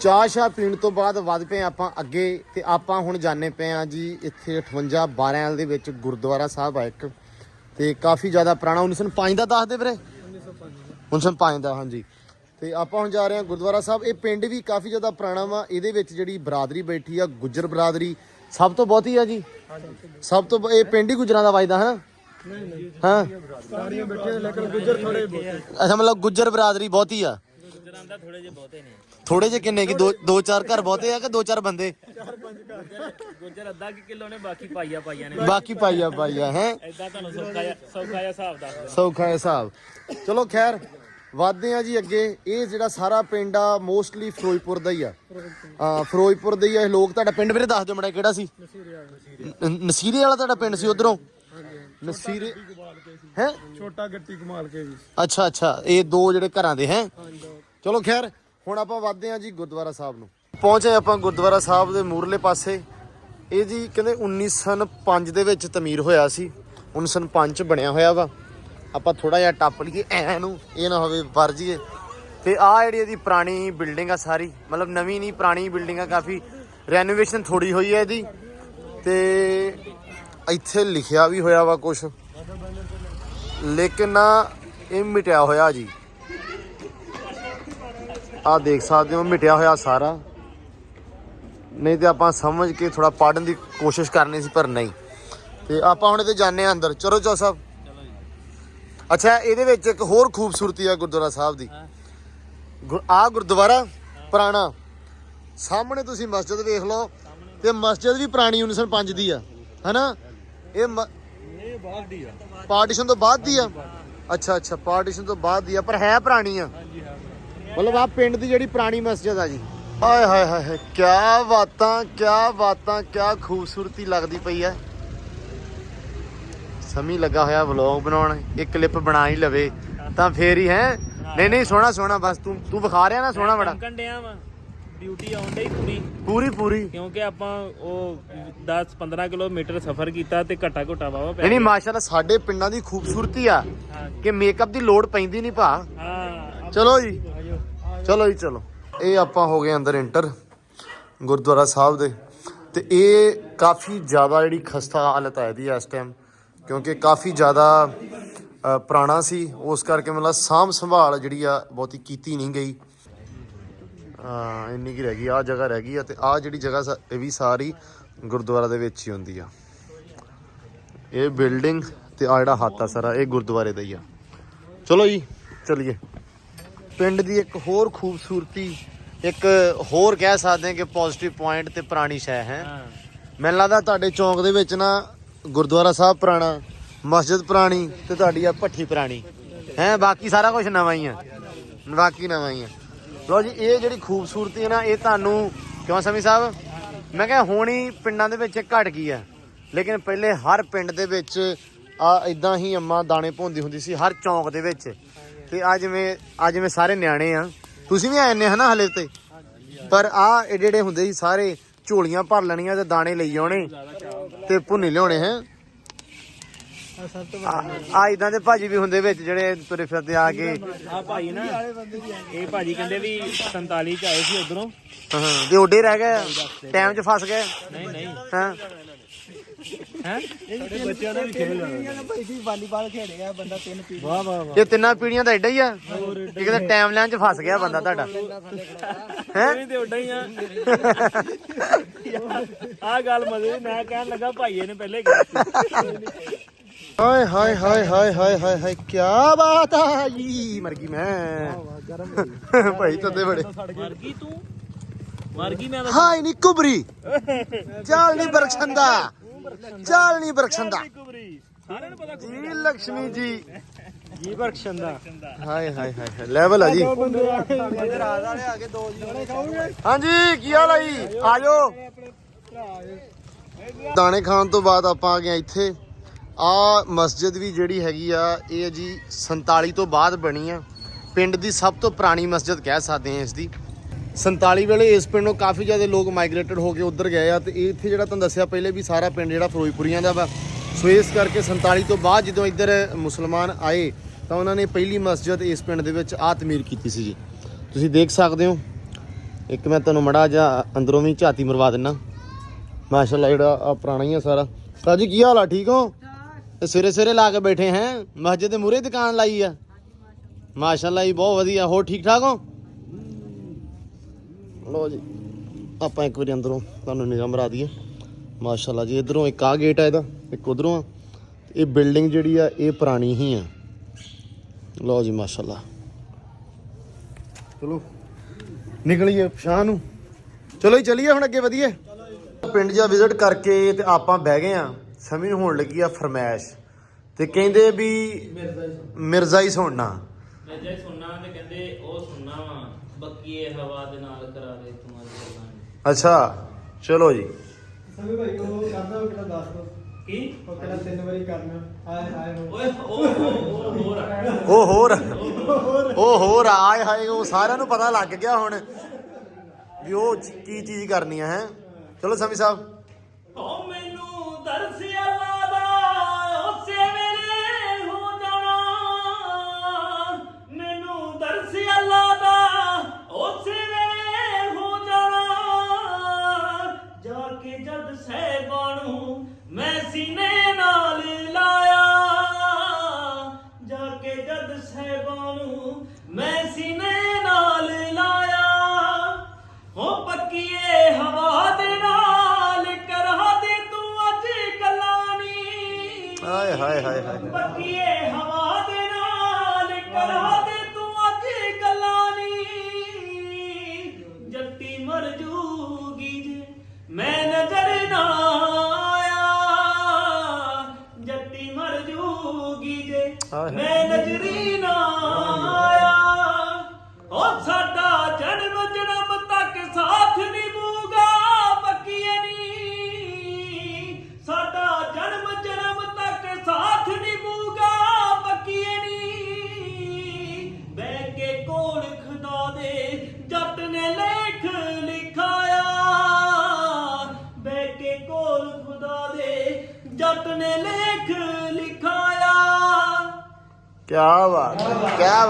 ਚਾਹ ਸ਼ਾ ਪੀਣ ਤੋਂ ਬਾਅਦ ਵੱਧ ਪਏ ਆਪਾਂ ਅੱਗੇ ਤੇ ਆਪਾਂ ਹੁਣ ਜਾਣੇ ਪਏ ਆ ਜੀ ਇੱਥੇ 58 12 ਦੇ ਵਿੱਚ ਗੁਰਦੁਆਰਾ ਸਾਹਿਬ ਆ ਇੱਕ। ਤੇ ਕਾਫੀ ਜ਼ਿਆਦਾ ਪੁਰਾਣਾ 1905 ਦਾ ਦੱਸ ਦੇ ਵੀਰੇ? 1905 ਦਾ, ਹਾਂਜੀ। ਤੇ ਆਪਾਂ ਹੁਣ ਜਾ ਰਹੇ ਹਾਂ ਗੁਰਦੁਆਰਾ ਸਾਹਿਬ। ਇਹ ਪਿੰਡ ਵੀ ਕਾਫੀ ਜ਼ਿਆਦਾ ਪੁਰਾਣਾ ਵਾ। ਇਹਦੇ ਵਿੱਚ ਜਿਹੜੀ ਬਰਾਦਰੀ ਬੈਠੀ ਆ, ਗੁੱਜਰ ਬਰਾਦਰੀ, ਸਭ ਤੋਂ ਬਹੁਤੀ ਆ ਜੀ। ਸਭ ਤੋਂ ਬ- ਇਹ ਪਿੰਡ ਹੀ ਗੁੱਜਰਾਂ ਦਾ ਵੱਜਦਾ ਹੈ ਹਾਂ। ਸਾਰੀਆਂ ਬੈਠੇ ਲੇਕਿਨ ਗੁੱਜਰ ਥੋੜੇ ਬਹੁਤੇ ਅੱਛਾ ਮਤਲਬ ਗੁੱਜਰ ਬਰਾਦਰੀ ਬਹੁਤੀ ਆ? ਗੁਜਰਾਂ ਦਾ ਥੋੜੇ ਜਿਹੇ ਬਹੁਤੇ ਨੇ ਥੋੜੇ ਜਿਹੇ ਕਿੰਨੇ ਕਿ ਦੋ ਦੋ ਚਾਰ ਘਰ ਬਹੁਤੇ ਆ ਕਿ ਦੋ ਚਾਰ ਬੰਦੇ? ਗੁਜਰ ਅੱਧਾ ਕਿ ਕਿਲੋ ਨੇ ਬਾਕੀ ਪਾਈਆ ਪਾਈਆ ਨੇ। ਬਾਕੀ ਪਾਈਆ ਪਾਈਆ ਹੈ? ਐਦਾਂ ਤੁਹਾਨੂੰ ਸੌਖਾ ਜਿਹਾ ਸੌਖਾ ਜਿਹਾ ਹਿਸਾਬ ਦੱਸ ਦਿੰਦਾ ਸੌਖਾ ਹਿਸਾਬ। ਚਲੋ ਖੈਰ ਵਧਦੇ ਆ ਜੀ ਅੱਗੇ। ਇਹ ਜਿਹੜਾ ਸਾਰਾ ਪਿੰਡ ਆ ਮੋਸਟਲੀ ਫਿਰੋਜ਼ਪੁਰ ਦਾ ਹੀ ਆ। ਆ ਫਿਰੋਜ਼ਪੁਰ ਦੇ ਹੀ ਆ ਇਹ ਲੋਕ। ਤੁਹਾਡਾ ਪਿੰਡ ਵੀਰੇ ਦੱਸ ਦਿਓ ਮੜਾ ਕਿਹੜਾ ਸੀ? ਨਸੀਰੇ ਵਾਲਾ ਤੁਹਾਡਾ ਪਿੰਡ ਸੀ ਉਧਰੋਂ? ਨਸੀਰੇ ਹੈ? ਛੋਟਾ ਗੱਟੀ ਕਮਾਲ ਕੇ ਵੀ ਅੱਛਾ ਅੱਛਾ ਇਹ ਦੋ ਜਿਹੜੇ ਘਰਾਂ ਦੇ ਹੈ? ਚਲੋ ਖੈਰ ਹੁਣ ਆਪਾਂ ਵਧਦੇ ਆ ਜੀ ਗੁਰਦੁਆਰਾ ਸਾਹਿਬ ਨੂੰ। ਪਹੁੰਚੇ ਆਪਾਂ ਗੁਰਦੁਆਰਾ ਸਾਹਿਬ ਦੇ ਮੂਰਲੇ ਪਾਸੇ। ਇਹ ਜੀ ਕਹਿੰਦੇ 1905 ਦੇ ਵਿੱਚ ਤਮੀਰ ਹੋਇਆ ਸੀ। 1905 ਚ ਬਣਿਆ ਹੋਇਆ ਵਾ। ਆਪਾਂ ਥੋੜਾ ਜਿਹਾ ਟੱਪ ਲਈਏ ਐ ਨੂੰ ਇਹ ਨਾ ਹੋਵੇ ਵਰ ਜੀਏ ਤੇ ਆ ਜਿਹੜੀ ਇਹਦੀ ਪੁਰਾਣੀ ਬਿਲਡਿੰਗ ਆ ਸਾਰੀ, ਮਤਲਬ ਨਵੀਂ ਨਹੀਂ, ਪੁਰਾਣੀ ਬਿਲਡਿੰਗ ਆ, ਕਾਫੀ ਰੈਨੋਵੇਸ਼ਨ ਥੋੜੀ ਹੋਈ ਹੈ ਇਹਦੀ। ਤੇ ਇੱਥੇ ਲਿਖਿਆ ਵੀ ਹੋਇਆ ਵਾ ਕੁਝ ਲੇਕਿਨ ਨਾ, ਇਹ ਮਿਟਿਆ ਹੋਇਆ ਜੀ। ਆ ਦੇਖ ਸਕਦੇ ਹੋ, ਮਿਟਿਆ ਹੋਇਆ ਸਾਰਾ। ਨਹੀਂ ਤੇ ਆਪਾਂ ਸਮਝ ਕੇ ਥੋੜਾ ਪੜਨ ਦੀ ਕੋਸ਼ਿਸ਼ ਕਰਨੀ ਸੀ, ਪਰ ਨਹੀਂ। ਤੇ ਆਪਾਂ ਹੁਣ ਇਹਦੇ ਜਾਣੇ ਆ ਅੰਦਰ। ਚਲੋ ਚੋ ਸਾਹਿਬ ਅੱਛਾ ਇਹਦੇ ਵਿੱਚ ਇੱਕ ਹੋਰ ਖੂਬਸੂਰਤੀ ਆ ਗੁਰਦੁਆਰਾ ਸਾਹਿਬ ਦੀ। ਆ ਗੁਰਦੁਆਰਾ ਪੁਰਾਣਾ। ਸਾਹਮਣੇ ਤੁਸੀਂ ਮਸਜਿਦ ਵੇਖ ਲਓ ਤੇ ਮਸਜਿਦ ਵੀ ਪੁਰਾਣੀ 1905 ਦੀ ਆ ਹਨਾ? ਇਹ ਇਹ ਬਾਹਰ ਦੀ ਆ। ਪਾਰਟੀਸ਼ਨ ਤੋਂ ਬਾਅਦ ਦੀ ਆ? ਅੱਛਾ ਅੱਛਾ ਪਾਰਟੀਸ਼ਨ ਤੋਂ ਬਾਅਦ ਦੀ ਆ ਪਰ ਹੈ ਪੁਰਾਣੀ ਆ। ਮਤਲਬ ਆ ਪਿੰਡ ਦੀ ਜਿਹੜੀ ਪੁਰਾਣੀ ਮਸਜਿਦ ਆ ਜੀ। ਹਾਏ ਹਾਏ ਹਾਏ ਕੀ ਬਾਤਾਂ ਕੀ ਬਾਤਾਂ ਕੀ ਖੂਬਸੂਰਤੀ ਲੱਗਦੀ ਪਈ ਆ। ਸਮੀ ਲੱਗਾ ਹੋਇਆ ਵਲੌਗ ਬਣਾਉਣ ਇੱਕ ਕਲਿੱਪ ਬਣਾ ਹੀ ਲਵੇ ਤਾਂ ਫੇਰ ਹੀ ਹੈ? ਨਹੀਂ ਨਹੀਂ ਸੋਹਣਾ ਸੋਹਣਾ ਬਸ ਤੂੰ ਤੂੰ ਵਿਖਾ ਰਿਹਾ ਨਾ ਸੋਹਣਾ ਬੜਾ। ਚਮਕਣ ਡਿਆ ਵਾ। ਡਿਊਟੀ ਆਉਣ ਡਈ ਪੂਰੀ। ਪੂਰੀ ਪੂਰੀ। ਕਿਉਂਕਿ ਆਪਾਂ ਉਹ 10 15 ਕਿਲੋਮੀਟਰ ਸਫ਼ਰ ਕੀਤਾ ਤੇ ਘਟਾ ਘਟਾ ਵਾਵਾ ਪੈ ਨਹੀਂ ਨਹੀਂ ਮਾਸ਼ਾਅੱਲਾ ਸਾਡੇ ਪਿੰਡਾਂ ਦੀ ਖੂਬਸੂਰਤੀ ਆ ਕਿ ਮੇਕਅਪ ਦੀ ਲੋੜ ਪੈਂਦੀ ਨਹੀਂ ਭਾ। ਹਾਂ। ਚਲੋ ਜੀ। ਚਲੋ ਜੀ ਚਲੋ। ਇਹ ਆਪਾਂ ਹੋ ਗਏ ਅੰਦਰ ਇੰਟਰ ਗੁਰਦੁਆਰਾ ਸਾਹਿਬ ਦੇ। ਤੇ ਇਹ ਕਾਫੀ ਜ਼ਿਆਦਾ ਜਿਹੜੀ ਖਸਤਾ ਹਾਲਤ ਹੈ ਦੀ ਇਸ ਟਾਈਮ ਕਿਉਂਕਿ ਕਾਫੀ ਜ਼ਿਆਦਾ ਪੁਰਾਣਾ ਸੀ। ਉਸ ਕਰਕੇ ਮਤਲਬ ਸਾਂਭ ਸੰਭਾਲ ਜਿਹੜੀ ਆ ਬਹੁਤੀ ਕੀਤੀ ਨਹੀਂ ਗਈ। ਹਾਂ ਇੰਨੀ ਕੀ ਰਹਿ ਗਈ ਆ ਜਗ੍ਹਾ ਰਹਿ ਗਈ ਆ ਤੇ ਆ ਜਿਹੜੀ ਜਗ੍ਹਾ ਇਹ ਵੀ ਸਾਰੀ ਗੁਰਦੁਆਰਾ ਦੇ ਵਿੱਚ ਹੀ ਹੁੰਦੀ ਆ। ਇਹ ਬਿਲਡਿੰਗ ਤੇ ਆ ਜਿਹੜਾ ਹੱਥ ਆ ਸਾਰਾ ਇਹ ਗੁਰਦੁਆਰੇ ਦਾ ਹੀ ਆ। ਚਲੋ ਜੀ ਚਲਿਏ। ਪਿੰਡ ਦੀ ਇੱਕ ਹੋਰ ਖੂਬਸੂਰਤੀ ਇੱਕ ਹੋਰ ਕਹਿ ਸਕਦੇ ਹਾਂ ਕਿ ਪੋਜ਼ਿਟਿਵ ਪੁਆਇੰਟ ਤੇ ਪੁਰਾਣੀ ਸ਼ੈ ਹੈ। ਹਾਂ। ਮੈਨੂੰ ਲੱਗਦਾ ਤੁਹਾਡੇ ਚੌਂਕ ਦੇ ਵਿੱਚ ਨਾ ਗੁਰਦੁਆਰਾ ਸਾਹਿਬ ਪੁਰਾਣਾ, ਮਸਜਿਦ ਪੁਰਾਣੀ ਤੇ ਤੁਹਾਡੀ ਆ ਭੱਠੀ ਪੁਰਾਣੀ। ਹੈ, ਬਾਕੀ ਸਾਰਾ ਕੁਝ ਨਵਾਂ ਹੀ ਆ। ਬਾਕੀ ਨਵਾਂ ਹੀ ਆ। ਲੋ ਜੀ, ਇਹ ਜਿਹੜੀ ਖੂਬਸੂਰਤੀ ਹੈ ਨਾ, ਇਹ ਤੁਹਾਨੂੰ ਕਿਉਂ ਸਮੀ ਸਾਹਿਬ? ਮੈਂ ਕਿਹਾ ਹੋਣੀ ਪਿੰਡਾਂ ਦੇ ਵਿੱਚ ਘਟ ਗਈ ਆ। ਲੇਕਿਨ ਪਹਿਲੇ ਹਰ ਪਿੰਡ ਦੇ ਵਿੱਚ ਆ ਇਦਾਂ ਹੀ ਅੰਮਾ ਦਾਣੇ ਭੋਂਦੀ ਹੁੰਦੀ ਸੀ, ਹਰ ਚੌਂਕ ਦੇ ਵਿੱਚ। ਤੇ ਆ ਜਿਵੇਂ ਆ ਜਿਵੇਂ ਸਾਰੇ ਨਿਆਣੇ ਆ। ਤੁਸੀਂ ਵੀ ਆਏ ਨੇ ਹਨਾ ਹਲੇ ਤੇ? ਪਰ ਆ ਜਿਹੜੇ ਹੁੰਦੇ ਸੀ ਸਾਰੇ ਝੋਲੀਆਂ ਭਰ ਲੈਣੀਆਂ ਤੇ ਦਾਣੇ ਲਈ ਆਉਣੇ। ਤੇ ਭੁੰਨੀ ਲਿਆਉਣੇ ਹੈ। ਆ ਇਦਾਂ ਦੇ ਭਾਜੀ ਵੀ ਹੁੰਦੇ ਵਿੱਚ ਜਿਹੜੇ ਤੁਰੇ ਫਿਰਦੇ ਆ ਕੇ। ਆ ਭਾਈ ਨਾ ਇਹ ਭਾਜੀ ਕਹਿੰਦੇ ਵੀ 47 ਚ ਆਏ ਸੀ ਉਧਰੋਂ। ਹਾਂ ਤੇ ਓਡੇ ਰਹਿ ਗਏ ਟਾਈਮ 'ਚ ਫਸ ਗਏ। ਨਹੀਂ ਨਹੀਂ। ਹਾਂ। ਹੈ ਸਾਡੇ ਬੱਚਿਆਂ ਨੇ ਵੀ ਖੇਡ ਜਾਣਾ ਭਾਈ ਜੀ ਵਾਲੀਬਾਲ ਖੇਡਿਆ ਬੰਦਾ ਤਿੰਨ ਪੀ ਵਾਹ ਵਾਹ ਵਾਹ। ਇਹ ਤਿੰਨਾਂ ਪੀੜੀਆਂ ਦਾ ਐਡਾ ਹੀ ਆ? ਇਹ ਕਿਤੇ ਟਾਈਮ ਲਾਈਨ 'ਚ ਫਸ ਗਿਆ ਬੰਦਾ ਤੁਹਾਡਾ। ਹੈ? ਨਹੀਂ ਤੇ ਉੱਡਾ ਹੀ ਆ। ਆ ਗੱਲ ਮਜ਼ੇ ਦੀ ਮੈਂ ਕਹਿਣ ਲੱਗਾ ਭਾਈਏ ਨੇ ਪਹਿਲੇ ਕੀਤੀ ਹਾਏ ਹਾਏ ਹਾਏ ਹਾਏ ਹਾਏ ਹਾਏ ਹਾਏ ਕੀ ਬਾਤ ਆ ਜੀ। ਮਰ ਗਈ ਮੈਂ। ਭਾਈ ਤਦੇ ਬੜੇ। ਮਰ ਗਈ ਤੂੰ? ਮਰ ਗਈ ਮੈਂ ਹਾਏ ਨੀ ਕੁਬਰੀ। ਚਾਲ ਨਹੀਂ ਬਰਖਸ਼ੰਦਾ। ਚਾਲ ਨਹੀਂ ਬਰਖਸ਼ੰਦਾ ਸਾਰਿਆਂ ਨੂੰ ਪਤਾ ਜੀ ਲక్ష్ਮੀ ਜੀ। ਜੀ ਬਖਸ਼ੰਦਾ ਹਾਏ ਹਾਏ ਹਾਏ ਹਾਏ। ਲੈਵਲ ਆ ਜੀ। ਬੰਦੇ ਰਾਤ ਵਾਲੇ ਆ ਕੇ ਦੋ ਜੀ। ਖਾਓਗੇ? ਹਾਂਜੀ ਕੀ ਹਾਲ ਆ ਜੀ? ਆਜੋ। ਦਾਣੇ ਖਾਣ ਤੋਂ ਬਾਅਦ ਆਪਾਂ ਆ ਗਏ ਇੱਥੇ। ਆ ਮਸਜਿਦ ਵੀ ਜਿਹੜੀ ਹੈਗੀ ਆ ਇਹ ਜੀ 47 ਤੋਂ ਬਾਅਦ ਬਣੀ ਆ। ਪਿੰਡ ਦੀ ਸਭ ਤੋਂ ਪੁਰਾਣੀ ਮਸਜਿਦ ਕਹਿ ਸਕਦੇ ਹਾਂ ਇਸ ਦੀ। 47 ਵੇਲੇ ਇਸ ਪਿੰਡੋਂ ਕਾਫੀ ਜ਼ਿਆਦਾ ਲੋਕ ਮਾਈਗ੍ਰੇਟਡ ਹੋ ਕੇ ਉੱਧਰ ਗਏ ਆ ਤੇ ਇੱਥੇ ਜਿਹੜਾ ਤੁਹਾਨੂੰ ਦੱਸਿਆ ਪਹਿਲੇ ਵੀ ਸਾਰਾ ਪਿੰਡ ਜਿਹੜਾ ਫਿਰੋਜ਼ਪੁਰੀਆਂ ਦਾ ਵਾ। ਸੋ ਇਸ ਕਰਕੇ 47 ਤੋਂ ਬਾਅਦ ਜਦੋਂ ਇੱਧਰ ਮੁਸਲਮਾਨ ਆਏ ਤਾਂ ਉਹਨਾਂ ਨੇ ਪਹਿਲੀ ਮਸਜਿਦ ਇਸ ਪਿੰਡ ਦੇ ਵਿੱਚ ਆ ਤਮੀਰ ਕੀਤੀ ਸੀ ਜੀ। ਤੁਸੀਂ ਦੇਖ ਸਕਦੇ ਹੋ। ਇੱਕ ਮੈਂ ਤੁਹਾਨੂੰ ਮੜਾ ਜਾ ਅੰਦਰੋਂ ਵੀ ਝਾਤੀ ਮਰਵਾ ਦਿੰਨਾ। ਮਾਸ਼ਾਅੱਲਾ ਜਿਹੜਾ ਆ ਪੁਰਾਣਾ ਹੀ ਆ ਸਾਰਾ। ਸਾਜੀ ਕੀ ਹਾਲ ਆ? ਠੀਕ ਹੋ? ਤੇ ਸਵੇਰੇ ਸਵੇਰੇ ਲਾ ਕੇ ਬੈਠੇ ਹੈ? ਮਸਜਿਦ ਦੇ ਮੂਹਰੇ ਦੁਕਾਨ ਲਾਈ ਆ। ਮਾਸ਼ਾਅੱਲਾ ਜੀ ਬਹੁਤ ਵਧੀਆ। ਹੋਰ ਠੀਕ ਠਾਕ ਹੋ? ਲੋ ਜੀ ਆਪਾਂ ਇੱਕ ਵਾਰੀ ਅੰਦਰੋਂ ਤੁਹਾਨੂੰ ਨਿਗਾਹ ਮਰਾ ਦਈਏ। ਮਾਸ਼ਾਅੱਲਾ ਜੀ ਇਧਰੋਂ ਇੱਕ ਆ ਗੇਟ ਆ ਇਹਦਾ ਇੱਕ ਉਧਰੋਂ ਆ। ਇਹ ਬਿਲਡਿੰਗ ਜਿਹੜੀ ਆ ਇਹ ਪੁਰਾਣੀ ਹੀ ਆ। ਲੋ ਜੀ ਮਾਸ਼ਾਅੱਲਾ। ਚਲੋ ਨਿਕਲੀਏ ਪਛਾਣ ਨੂੰ। ਚਲੋ ਜੀ ਚਲੀਏ ਹੁਣ ਅੱਗੇ ਵਧੀਏ। ਪਿੰਡ ਜਾ ਵਿਜ਼ਿਟ ਕਰਕੇ ਤੇ ਆਪਾਂ ਬਹਿ ਗਏ ਆ। ਸਮੀ ਨੂੰ ਹੋਣ ਲੱਗੀ ਆ ਫਰਮੈਸ਼ ਤੇ ਕਹਿੰਦੇ ਵੀ ਮਿਰਜ਼ਾ ਹੀ ਸੁਣਨਾ। ਮੈਂ ਜੇ ਸੁਣਨਾ ਤੇ ਕਹਿੰਦੇ ਉਹ ਸੁਣਨਾ ਵਾ। ਬੱਕੀਏ ਹਵਾ ਦੇ ਨਾਲ ਕਰਾ ਦੇ ਤੂੰ ਅੱਜ ਗੱਲਾਂ ਅੱਛਾ ਚਲੋ ਜੀ। ਭਾਈ ਉਹ ਕਰਦਾ ਉਹ ਕਿਹੜਾ ਦੱਸ ਦੋ? ਕੀ? ਉਹ ਕਿਹੜਾ ਤਿੰਨ ਵਾਰੀ ਕਰਨਾ। ਹਾਏ ਹਾਏ ਹੋ। ਓਏ ਉਹ ਉਹ ਹੋਰ ਆ। ਉਹ ਹੋਰ ਉਹ ਹੋਰ ਆਏ ਹਾਏ ਉਹ ਸਾਰਿਆਂ ਨੂੰ ਪਤਾ ਲੱਗ ਗਿਆ ਹੁਣ ਵੀ ਉਹ ਚ- ਕੀ ਚੀਜ਼ ਕਰਨੀ ਆ ਹੈ? ਚਲੋ ਸਮੀ ਸਾਹਿਬ। ਓ ਮੈਨੂੰ ਦਰਸ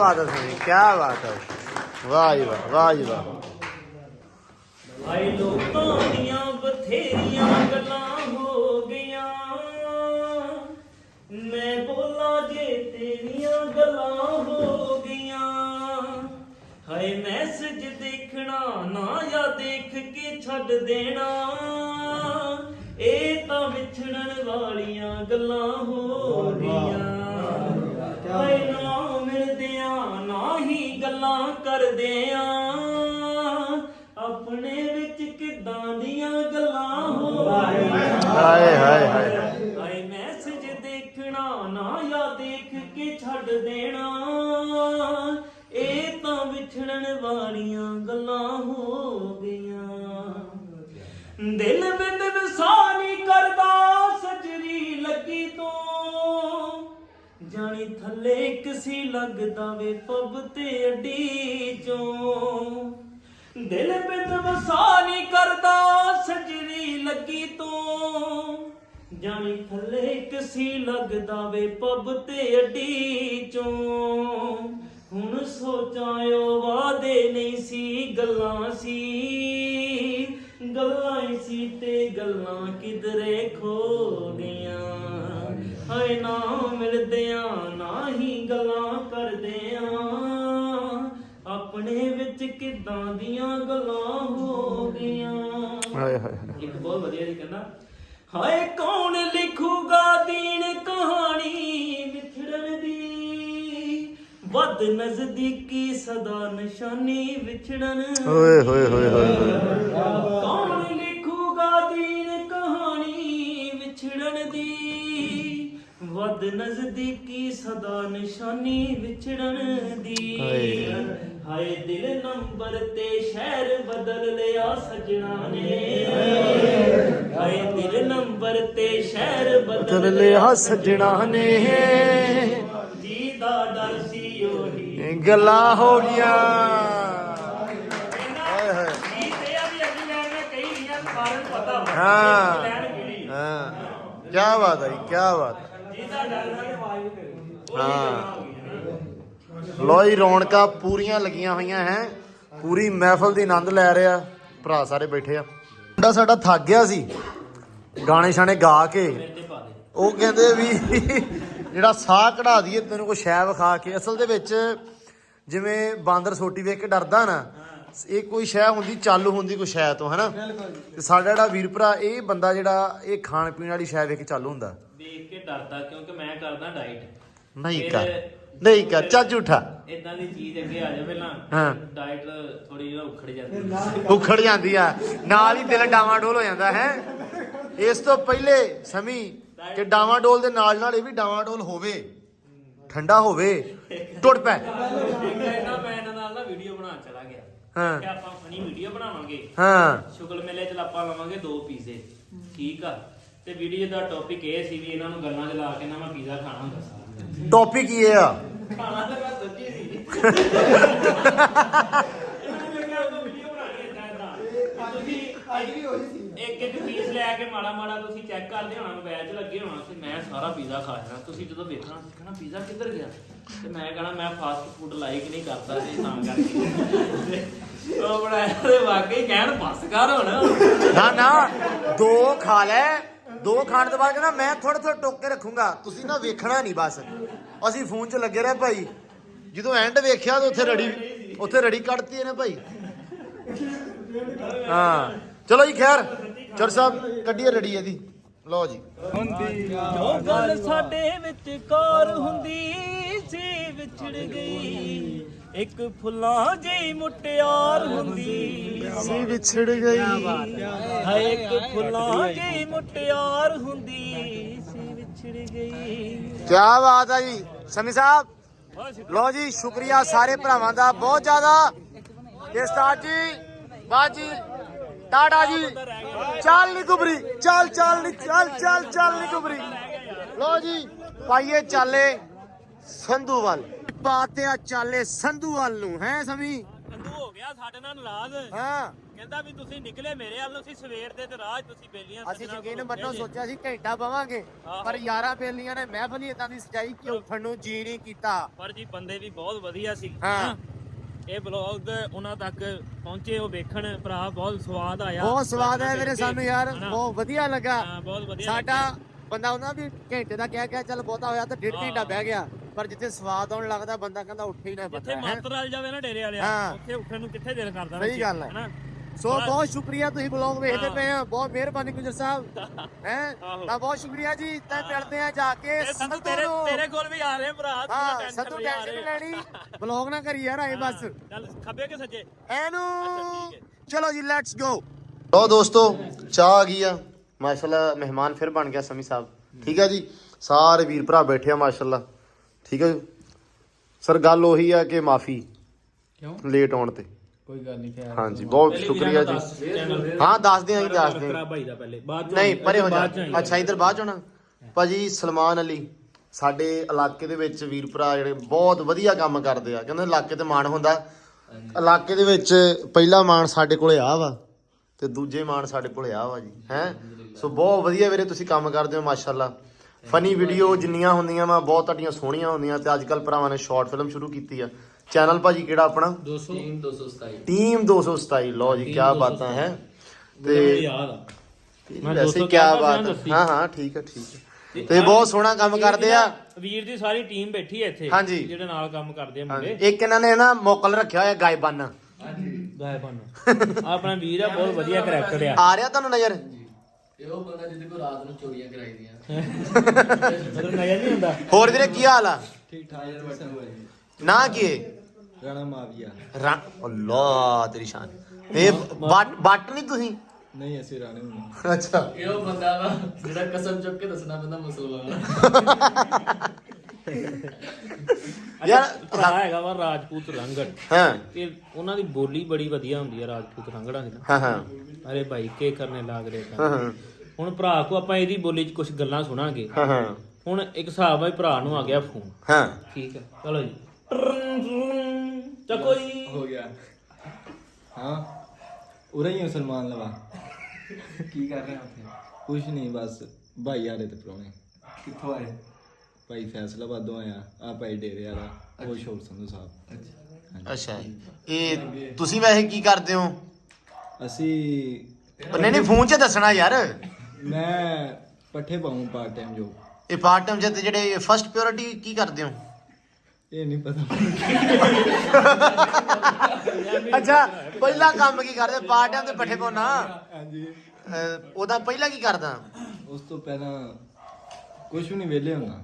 ਬਾਤ ਹੈ ਸਨੀ ਕੀ ਬਾਤ ਹੈ ਵਾਹ ਜੀ ਵਾਹ ਵਾਹ ਜੀ ਵਾਹ। ਆਏ ਲੋਕਾਂ ਦੀਆਂ ਬਥੇਰੀਆਂ ਗੱਲਾਂ ਹੋ ਗਈਆਂ। ਮੈਂ ਬੋਲਾਂ ਜੇ ਤੇਰੀਆਂ ਗੱਲਾਂ ਹੋ ਗਈਆਂ। ਹਾਏ ਮੈਸੇਜ ਦੇਖਣਾ ਨਾ ਜਾਂ ਦੇਖ ਕੇ ਛੱਡ ਦੇਣਾ। ਇਹ ਤਾਂ ਵਿਛੜਨ ਵਾਲੀਆਂ ਗੱਲਾਂ ਹੋ ਗਈਆਂ। ਗੱਲਾਂ ਕਰਦੇ ਕਰਦਿਆਂ ਆਪਣੇ ਵਿੱਚ ਕਿਦਾਂ ਦੀਆਂ ਗੱਲਾਂ ਹੋ ਹਾਏ ਹਾਏ ਹਾਏ। ਸੀ ਲੱਗਦਾ ਵੇ ਪੱਬ ਤੇ ਅੱਡੀ ਚੋਂ। ਦਿਲ ਵਿੱਚ ਵਸਾ ਨਹੀਂ ਕਰਦਾ, ਸਜਰੀ ਲੱਗੀ ਤੋਂ। ਜਾਣੀ ਥੱਲੇ ਕਿਸੀ ਲੱਗਦਾ ਵੇ ਪੱਬ ਤੇ ਅੱਡੀ ਚੋਂ। ਹੁਣ ਸੋਚਾਂ ਵਾਦੇ ਨਹੀਂ ਸੀ, ਗੱਲਾਂ ਸੀ। ਗੱਲਾਂ ਹੀ ਸੀ ਤੇ ਗੱਲਾਂ ਕਿਧਰੇ ਖੋ ਗਈਆਂ। ਹਾਏ ਨਾ ਮਿਲਦਿਆਂ ਨਾ ਹੀ ਗੱਲਾਂ ਕਰਦਿਆਂ ਆਪਣੇ ਵਿੱਚ ਕਿਦਾਂ ਦੀਆਂ ਗੱਲਾਂ ਹੋ ਗਈਆਂ। ਹਾਏ ਹਾਏ। ਇੱਕ ਬਹੁਤ ਵਧੀਆ ਜੀ ਕਹਿੰਦਾ ਹਾਏ ਕੌਣ ਲਿਖੂਗਾ ਦੀਨ ਕਹਾਣੀ ਵਿਛੜਨ ਦੀ? ਵੱਧ ਨਜ਼ਦੀਕੀ ਸਦਾ ਨਿਸ਼ਾਨੀ ਵਿਛੜਨ। ਓਏ ਹੋਏ ਹੋਏ ਹੋਏ। ਕੌਣ ਲਿਖੂਗਾ ਦੀਨ ਕਹਾਣੀ ਵਿਛੜਨ ਦੀ? ਵੱਧ ਨਜ਼ਦੀਕੀ ਸਦਾ ਨਿਸ਼ਾਨੀ ਵਿਛੜਨ ਦੀ। ਹਾਏ। ਦਿਲ ਨੰਬਰ ਤੇ ਸ਼ਹਿਰ ਬਦਲ ਲਿਆ ਸਜਣਾ ਨੇ। ਹਾਏ ਦਿਲ ਨੰਬਰ ਤੇ ਸ਼ਹਿਰ ਬਦਲ ਲਿਆ ਸੱਜਣਾ ਨੇ। ਜੀ ਦਾ ਡਰ ਸੀ ਉਹੀ। ਗੱਲਾਂ ਹੋ ਗਈਆਂ। ਹਾਏ ਹਾਏ। ਜੀ ਤੇ ਆ ਵੀ ਅਗਲੀ ਲਾਈਨ ਮੈਂ ਕਹੀ ਨਹੀਂ ਆ ਸਾਰਿਆਂ ਨੂੰ ਪਤਾ ਵਾ ਹਾਂ। ਹਾਂ। ਕੀ ਬਾਤ ਹੈ ਕੀ ਬਾਤ। ਹੈ। ਹਾਂ। ਲੋਈ ਰੌਣਕਾਂ ਪੂਰੀਆਂ ਲੱਗੀਆਂ ਹੋਈਆਂ ਹੈ। ਪੂਰੀ ਮਹਿਫਲ ਦੀ ਆਨੰਦ ਲੈ ਰਿਹਾ ਭਰਾ ਸਾਰੇ ਬੈਠੇ ਆ। ਮੁੰਡਾ ਸਾਡਾ ਥੱਕ ਗਿਆ ਸੀ। ਗਾਣੇ ਛਾਣੇ ਗਾ ਕੇ। ਉਹ ਕਹਿੰਦੇ ਵੀ, ਜਿਹੜਾ ਸਾਹ ਕਢਾ ਦਈਏ, ਤੈਨੂੰ ਕੋਈ ਸ਼ੈ ਵਿਖਾ ਕੇ। ਅਸਲ ਦੇ ਵਿੱਚ, ਜਿਵੇਂ ਬਾਂਦਰ ਸੋਟੀ ਵੇਖ ਕੇ ਡਰਦਾ ਨਾ ਇਹ ਕੋਈ ਸ਼ੈ ਹੁੰਦੀ ਚਾਲੂ ਹੁੰਦੀ ਕੋਈ ਸ਼ੈ ਤੋਂ ਹੈਨਾ? ਤੇ ਸਾਡਾ ਜਿਹੜਾ ਵੀਰ ਭਰਾ ਇਹ ਬੰਦਾ ਜਿਹੜਾ ਇਹ ਖਾਣ ਪੀਣ ਵਾਲੀ ਸ਼ੈ ਵੇਖ ਕੇ ਚਾਲੂ ਹੁੰਦਾ। ਦੇਖ ਕੇ ਡਰਦਾ ਕਿਉਂਕਿ ਮੈਂ ਕਰਦਾ ਡਾਈਟ ਨਹੀਂ ਕਰ ਨਹੀਂ ਕਰ ਚੱਜ ਉਠਾ। ਇਦਾਂ ਦੀ ਚੀਜ਼ ਅੱਗੇ ਆ ਜਾਵੇ ਨਾ ਹਾਂ। ਡਾਈਟ ਥੋੜੀ ਜਿਹੀ ਉਖੜ ਜਾਂਦੀ ਹੈ। ਉਖੜ ਜਾਂਦੀ ਆ। ਨਾਲ ਹੀ ਦਿਲ ਡਾਵਾਡੋਲ ਹੋ ਜਾਂਦਾ ਹੈ? ਇਸ ਤੋਂ ਪਹਿਲੇ ਸਮੀ ਕਿ ਡਾਵਾਡੋਲ ਦੇ ਨਾਲ ਨਾਲ ਇਹ ਵੀ ਡਾਵਾਡੋਲ ਹੋਵੇ ਠੰਡਾ ਹੋਵੇ ਟੁੱਟ ਪੈ। ਮੈਂ ਇਹਨਾਂ ਨਾਲ ਨਾ ਵੀਡੀਓ ਬਣਾ ਚਲਾ ਗਿਆ। ਹਾਂ। ਕਿ ਆਪਾਂ ਫਨੀ ਵੀਡੀਓ ਬਣਾਵਾਂਗੇ। ਹਾਂ। ਮੇਲੇ ਚ ਆਪਾਂ ਲਵਾਂਗੇ ਦੋ ਪੀਜ਼ੇ। ਠੀਕ ਆ। ਤੇ ਵੀਡੀਓ ਦਾ ਟੌਪਿਕ ਇਹ ਸੀ ਵੀ ਇਹਨਾਂ ਨੂੰ ਗੱਲਾਂ 'ਚ ਲਾ ਕੇ ਨਾ ਮੈਂ ਪੀਜ਼ਾ ਖਾਣਾ ਹੁੰਦਾ ਸੀ। ਟੌਪਿਕ ਕੀ ਆ? ਖਾਣਾ ਤਾਂ ਮੈਂ ਸੱਚੀ ਸੀ ਇਹਨਾਂ ਨੇ ਕਿਹਾ ਆਪਾਂ ਵੀਡੀਓ ਬਣਾਣੀ ਏਦਾਂ ਏਦਾਂ ਤੁਸੀਂ ਅੱਜ ਵੀ ਉਹੀ ਸੀ। ਇੱਕ ਇੱਕ ਪੀਸ ਲੈ ਕੇ ਮਾੜਾ ਮਾੜਾ ਤੁਸੀਂ ਚੈੱਕ ਕਰਦੇ ਹੋਣਾ ਮੋਬਾਈਲ 'ਚ ਲੱਗੇ ਹੋਣਾ ਤੇ ਮੈਂ ਸਾਰਾ ਪੀਜ਼ਾ ਖਾ ਜਾਣਾ ਤੁਸੀਂ ਜਦੋਂ ਵੇਖਣਾ ਕਹਣਾ ਪੀਜ਼ਾ ਕਿੱਧਰ ਗਿਆ? ਤੇ ਮੈਂ ਕਹਣਾ ਮੈਂ ਫਾਸਟ ਫੂਡ ਲਾਈਕ ਨਹੀਂ ਕਰਦਾ ਤੇ ਤਾਂ ਕਰਕੇ। ਤੇ ਉਹ ਬਣਾਇਆ ਤੇ ਵਾਕਈ ਕਹਿਣ ਬਸ ਕਰ ਹੁਣ। ਨਾ ਨਾ ਦੋ ਖਾ ਲੈ। ਦੋ ਖਾਣ ਤੋਂ ਬਾਅਦ ਕਹਿੰਦਾ ਮੈਂ ਥੋੜੇ ਥੋੜੇ ਟੋਕ ਕੇ ਰੱਖੂੰਗਾ। ਤੁਸੀਂ ਨਾ ਵੇਖਣਾ ਨਹੀਂ ਬਸ। ਅਸੀਂ ਫੋਨ 'ਚ ਲੱਗੇ ਰਹੇ ਭਾਈ। ਜਦੋਂ ਐਂਡ ਵੇਖਿਆ ਤਾਂ ਉੱਥੇ ਰੜੀ ਉੱਥੇ ਰੜੀ ਕੱਢਤੀ ਇਹਨੇ ਭਾਈ। ਹਾਂ। ਚਲੋ ਜੀ ਖੈਰ। ਚਰ ਸਾਹਿਬ ਕੱਢੀਏ ਰੜੀ ਇਹਦੀ। ਲਓ ਜੀ। ਜੋ ਗੱਲ ਸਾਡੇ ਵਿੱਚ ਕਾਰ ਹੁੰਦੀ ਸੀ ਵਿਛੜ ਗਈ। ਇੱਕ ਫੁੱਲਾਂ ਜਿਹੀ ਮੁਟਿਆਰ ਹੁੰਦੀ। ਸੀ ਵਿਛੜ ਗਈ। ਹਾਏ ਇੱਕ ਫੁੱਲਾਂ ਜਿਹੀ ਮੁਟਿਆਰ ਹੁੰਦੀ ਸੀ ਵਿਛੜ ਗਈ। ਕੀ ਬਾਤ ਹੈ ਜੀ। ਸਮੀ ਸਾਹਿਬ ਲਓ ਜੀ ਸ਼ੁਕਰੀਆ ਸਾਰੇ ਭਰਾਵਾਂ ਦਾ ਬਹੁਤ ਜ਼ਿਆਦਾ। ਤੇ ਸਟਾਰ ਜੀ ਬਾਜੀ ਟਾਟਾ ਜੀ ਚੱਲ ਨੀ ਕੁਬਰੀ ਚੱਲ ਚੱਲ ਨੀ ਚੱਲ ਚੱਲ ਚੱਲ ਨੀ ਕੁਬਰੀ ਲਓ ਜੀ ਪਾਈਏ ਚਾਲੇ ਸੰਧੂ ਵੱਲ ਪਾਤੇ ਆ ਚਾਲੇ ਸੰਧੂ ਵੱਲ ਨੂੰ ਹੈ ਸਮੀ ਕੰਦੂ ਹੋ ਗਿਆ ਸਾਡੇ ਨਾਲ ਨਾਰਾਜ਼। ਹਾਂ। ਕਹਿੰਦਾ ਵੀ ਤੁਸੀਂ ਨਿਕਲੇ ਮੇਰੇ ਵੱਲ ਅਸੀਂ ਸਵੇਰ ਦੇ ਤੇ ਰਾਹ 'ਚ ਤੁਸੀਂ ਬੇਲੀਆਂ ਅਸੀਂ ਯਕੀਨ ਮੰਨੋ ਸੋਚਿਆ ਸੀ ਘੰਟਾ ਬਵਾਂਗੇ ਪਰ ਯਾਰਾਂ ਬੇਲੀਆਂ ਨੇ ਮਹਿਫਲ ਹੀ ਇਦਾਂ ਦੀ ਸਜਾਈ ਕਿ ਉੱਠਣ ਨੂੰ ਜੀ ਨਹੀਂ ਕੀਤਾ। ਪਰ ਜੀ ਬੰਦੇ ਵੀ ਬਹੁਤ ਵਧੀਆ ਸੀ। ਹਾਂ। ਇਹ ਬਲੌਗ ਉਹਨਾਂ ਤੱਕ ਪਹੁੰਚੇ ਉਹ ਵੇਖਣ ਭਰਾ ਬਹੁਤ ਸਵਾਦ ਆਇਆ ਬਹੁਤ ਸਵਾਦ ਆਇਆ ਵੀਰੇ ਸਾਨੂੰ ਯਾਰ? ਬਹੁਤ ਵਧੀਆ ਲੱਗਾ ਹਾਂ, ਬਹੁਤ ਵਧੀਆ ਸਾਡਾ ਬੰਦਾ ਉਹਨਾਂ ਵੀ ਘੰਟੇ ਦਾ ਕਹਿ ਕਹਿ ਚੱਲ ਬਹੁਤਾ ਹੋਇਆ ਤਾਂ ਡੇਢ ਘੰਟਾ ਬਹਿ ਗਿਆ ਪਰ ਜਿੱਥੇ ਸਵਾਦ ਆਉਣ ਲੱਗਦਾ ਬੰਦਾ ਕਹਿੰਦਾ ਉੱਠੇ ਹੀ ਨਾ ਜਿੱਥੇ ਬੰਦਾ ਹੈਂ। ਮੱਤ ਰਲ ਜਾਵੇ ਨਾ ਡੇਰੇ ਵਾਲਿਆ। ਉੱਥੇ ਉੱਠਣ ਨੂੰ ਕਿੱਥੇ ਦਿਲ ਕਰਦਾ ਸਹੀ ਗੱਲ ਹੈ। ਸੋ ਬਹੁਤ ਸ਼ੁਕਰੀਆ ਤੁਸੀਂ ਬਲੌਗ ਵੇਖਦੇ। ਪਏ ਆ। ਬਹੁਤ ਮਿਹਰਬਾਨੀ ਗੁਜਰ ਸਾਹਿਬ। ਹੈ। ਤਾਂ ਬਹੁਤ ਸ਼ੁਕਰੀਆ ਜੀ। ਤਾਂ ਮਿਲਦੇ ਆ ਜਾ ਕੇ ਸੰਧੂ ਤੇਰੇ ਤੇਰੇ ਕੋਲ ਵੀ ਆ ਰਹੇ ਭਰਾ ਤੂੰ ਹਾਂ ਸੰਧੂ ਨਹੀਂ ਆ ਟੈਨਸ਼ਨ। ਲੈਣੀ। ਬਲੌਗ ਨਾ ਕਰੀ ਯਾਰ ਆਏ ਬਸ। ਚੱਲ ਖੱਬੇ ਕਿ ਸੱਜੇ? ਠੀਕ ਚਲੋ ਜੀ ਲੈਟਸ ਗੋ ਲੋ ਦੋਸਤੋ ਚਾਹ ਆ ਗਈ ਆ। ਮਾਸ਼ਾਅੱਲਾ ਮਹਿਮਾਨ ਫਿਰ ਬਣ ਗਿਆ ਸਮੀ ਸਾਹਿਬ। ਠੀਕ ਹੈ ਜੀ? ਸਾਰੇ ਵੀਰ ਭਰਾ ਬੈਠੇ ਆ ਮਾਸ਼ਾਅੱਲਾ। ਠੀਕ ਹੈ ਜੀ? ਸਰ ਗੱਲ ਉਹੀ ਆ ਕਿ ਮਾਫੀ। ਕਿਉਂ? ਲੇਟ ਆਉਣ ਤੇ। ਕੋਈ ਗੱਲ ਨਹੀਂ ਖੈਰ। ਹਾਂਜੀ ਬਹੁਤ ਸ਼ੁਕਰੀਆ ਜੀ। ਹਾਂ ਦੱਸਦੇ ਆਂ ਜੀ ਦੱਸਦੇ ਆਂ ਭਾਈ ਦਾ ਪਹਿਲੇ। ਬਾਅਦ ਚੋਂ ਨਹੀਂ ਪਰੇ ਹੋ ਜਾ। ਅੱਛਾ ਇਧਰ ਬਾਅਦ ਚੋਂ ਨਾ? ਭਾਜੀ ਸਲਮਾਨ ਅਲੀ ਸਾਡੇ ਇਲਾਕੇ ਦੇ ਵਿੱਚ ਵੀਰ ਭਰਾ ਜਿਹੜੇ ਬਹੁਤ ਵਧੀਆ ਕੰਮ ਕਰਦੇ ਆ। ਕਹਿੰਦੇ ਇਲਾਕੇ ਤੇ ਮਾਣ ਹੁੰਦਾ। ਇਲਾਕੇ ਦੇ ਵਿੱਚ ਪਹਿਲਾ ਮਾਣ ਸਾਡੇ ਕੋਲੇ ਆ ਵਾ ਤੇ ਦੂਜੇ ਮਾਣ ਸਾਡੇ ਕੋਲੇ ਆ ਵਾ ਜੀ ਹੈ? ਸੋ ਬਹੁਤ ਵਧੀਆ ਵੀਰੇ ਤੁਸੀਂ ਕੰਮ ਕਰਦੇ ਹੋ ਮਾਸ਼ਾਅੱਲਾ। ਫਨੀ ਵੀਡੀਓ ਜਿੰਨੀਆਂ ਹੁੰਦੀਆਂ ਵਾ ਬਹੁਤ ਤੁਹਾਡੀਆਂ ਸੋਹਣੀਆਂ ਹੁੰਦੀਆਂ ਤੇ ਅੱਜ ਕੱਲ ਭਰਾਵਾਂ ਨੇ ਸ਼ਾਰਟ ਫਿਲਮ ਸ਼ੁਰੂ ਕੀਤੀ ਆ। ਚੈਨਲ ਭਾਜੀ ਕਿਹੜਾ ਆਪਣਾ? 200 227 ਟੀਮ 227 ਲਓ ਜੀ ਕੀ ਬਾਤਾਂ ਹੈ। ਤੇ ਯਾਦ ਆ। ਮੈਂ ਵੈਸੇ 200 ਕੀ ਬਾਤ ਹੈ। ਹਾਂ। ਹਾਂ ਠੀਕ ਹੈ ਠੀਕ ਹੈ। ਤੇ ਬਹੁਤ ਸੋਹਣਾ ਕੰਮ ਕਰਦੇ ਆ। ਵੀਰ ਦੀ ਸਾਰੀ ਟੀਮ ਬੈਠੀ ਹੈ ਇੱਥੇ ਹਾਂਜੀ। ਜਿਹੜੇ ਨਾਲ ਕੰਮ ਕਰਦੇ ਆ ਹਾਂਜੀ। ਮੁੰਡੇ। ਇੱਕ ਇਹਨਾਂ ਨੇ ਨਾ ਮੋਕਲ ਰੱਖਿਆ ਹੋਇਆ ਗਾਇਬਾਨ। ਗਾਇਬਾਨ। ਆਪਣਾ ਵੀਰ ਆ ਬਹੁਤ ਵਧੀਆ ਕਰੈਕਟਰ ਆ। ਆ ਰਿਹਾ ਤੁਹਾਨੂੰ ਨਜ਼ਰ? ਇਹ ਉਹ ਬੰਦਾ ਜਿਹਦੇ ਕੋਲ ਰਾਤ ਨੂੰ ਚੋਰੀਆਂ ਕਰਾਈਦੀਆਂ। ਮਤਲਬ ਨਜ਼ਰ ਨਹੀਂ ਹੁੰਦਾ ਹੋਰ ਵੀਰੇ ਕੀ ਹਾਲ ਆ? ਠੀਕ ਠਾਕ ਜੀ ਸੰਭੂ ਜੀ। ਨਾ ਕੀ? ਰਾਣਾ ਮਾਵੀਆ। ਰਾ ਅੱਲਾ ਤੇਰੀ ਸ਼ਾਨ। ਇਹ ਬੱਟ ਬੱਟ ਨਹੀਂ ਤੁਸੀਂ? ਨਹੀਂ ਅਸੀਂ ਰਾਣੇ ਨੂੰ ਅੱਛਾ। ਇਹ ਉਹ ਬੰਦਾ ਵਾ ਜਿਹੜਾ ਕਸਮ ਚੁੱਕ ਕੇ ਦੱਸਣਾ ਪੈਂਦਾ ਮੁਸਲਮਾਨ ਯਾਰ ਭਰਾ ਹੈਗਾ ਵਾ ਰਾਜਪੂਤ ਰੰਗੜ। ਹਾਂ। ਤੇ ਉਹਨਾਂ ਦੀ ਬੋਲੀ ਬੜੀ ਵਧੀਆ ਹੁੰਦੀ ਆ ਰਾਜਪੂਤ ਰੰਗੜਾਂ ਦੀ ਨਾ। ਹਾਂ ਹਾਂ। ਅਰੇ ਭਾਈ ਕੀ ਕਰਨੇ ਲੱਗ ਰਹੇ ਹਾਂ ਤਾਂ। ਹਾਂ ਹੁਣ ਭਰਾ ਕੋ ਆਪਾਂ ਇਹਦੀ ਬੋਲੀ 'ਚ ਕੁਝ ਗੱਲਾਂ ਸੁਣਾਂਗੇ। ਹਾਂ ਹਾਂ। ਹੁਣ ਇੱਕ ਹਿਸਾਬ ਆ ਵੀ ਭਰਾ ਨੂੰ ਆ ਗਿਆ ਫੋਨ। ਹਾਂ। ਠੀਕ ਹੈ ਚਲੋ ਜੀ। ਚੱਕੋ ਜੀ ਹੋ ਗਿਆ। ਹਾਂ? ਉਰੇ ਹੀ ਹਾਂ ਸਲਮਾਨ ਲਵਾ। ਕੀ ਕਰ ਰਹੇ ਹੋ ਉੱਥੇ? ਕੁਛ ਨਹੀਂ ਬਸ। ਭਾਈ ਆਰੇ ਤੇ ਪਰੋਣੇ ਕਿੱਥੋਂ ਆਏ? ਭਾਈ ਫੈਸਲਾਬਾਦੋਂ ਆਇਆ। ਆ ਭਾਈ ਡੇਰੇ ਵਾਲਾ। ਉਹ ਸ਼ੋਰ ਸੰਧੂ ਸਾਹਿਬ। ਅੱਛਾ। ਇਹ ਤੁਸੀਂ ਵੈਸੇ ਕੀ ਕਰਦੇ ਹੋ? ਅਸੀਂ ਨਹੀਂ ਨਹੀਂ ਫੋਨ 'ਚ ਦੱਸਣਾ ਯਾਰ। ਮੈਂ ਪੱਠੇ ਪਾਉਂ ਪਾਰਟ ਟਾਈਮ ਜੋ ਇਹ ਪਾਰਟ ਟਾਈਮ ਚ ਜਿਹੜੇ ਫਸਟ ਪਿਓਰਿਟੀ ਕੀ ਕਰਦੇ ਹੋ? ਇਹ ਨਹੀਂ ਪਤਾ। ਅੱਛਾ ਪਹਿਲਾ ਕੰਮ ਕੀ ਕਰਦੇ? ਪਾਰਟ ਟਾਈਮ ਤੇ ਪੱਠੇ ਪਾਉਣਾ ਹਾਂਜੀ। ਉਹਦਾ ਪਹਿਲਾਂ ਕੀ ਕਰਦਾ? ਉਸ ਤੋਂ ਪਹਿਲਾਂ ਕੁਛ ਵੀ ਨਹੀਂ ਵਿਹਲੇ ਹੁੰਦਾ।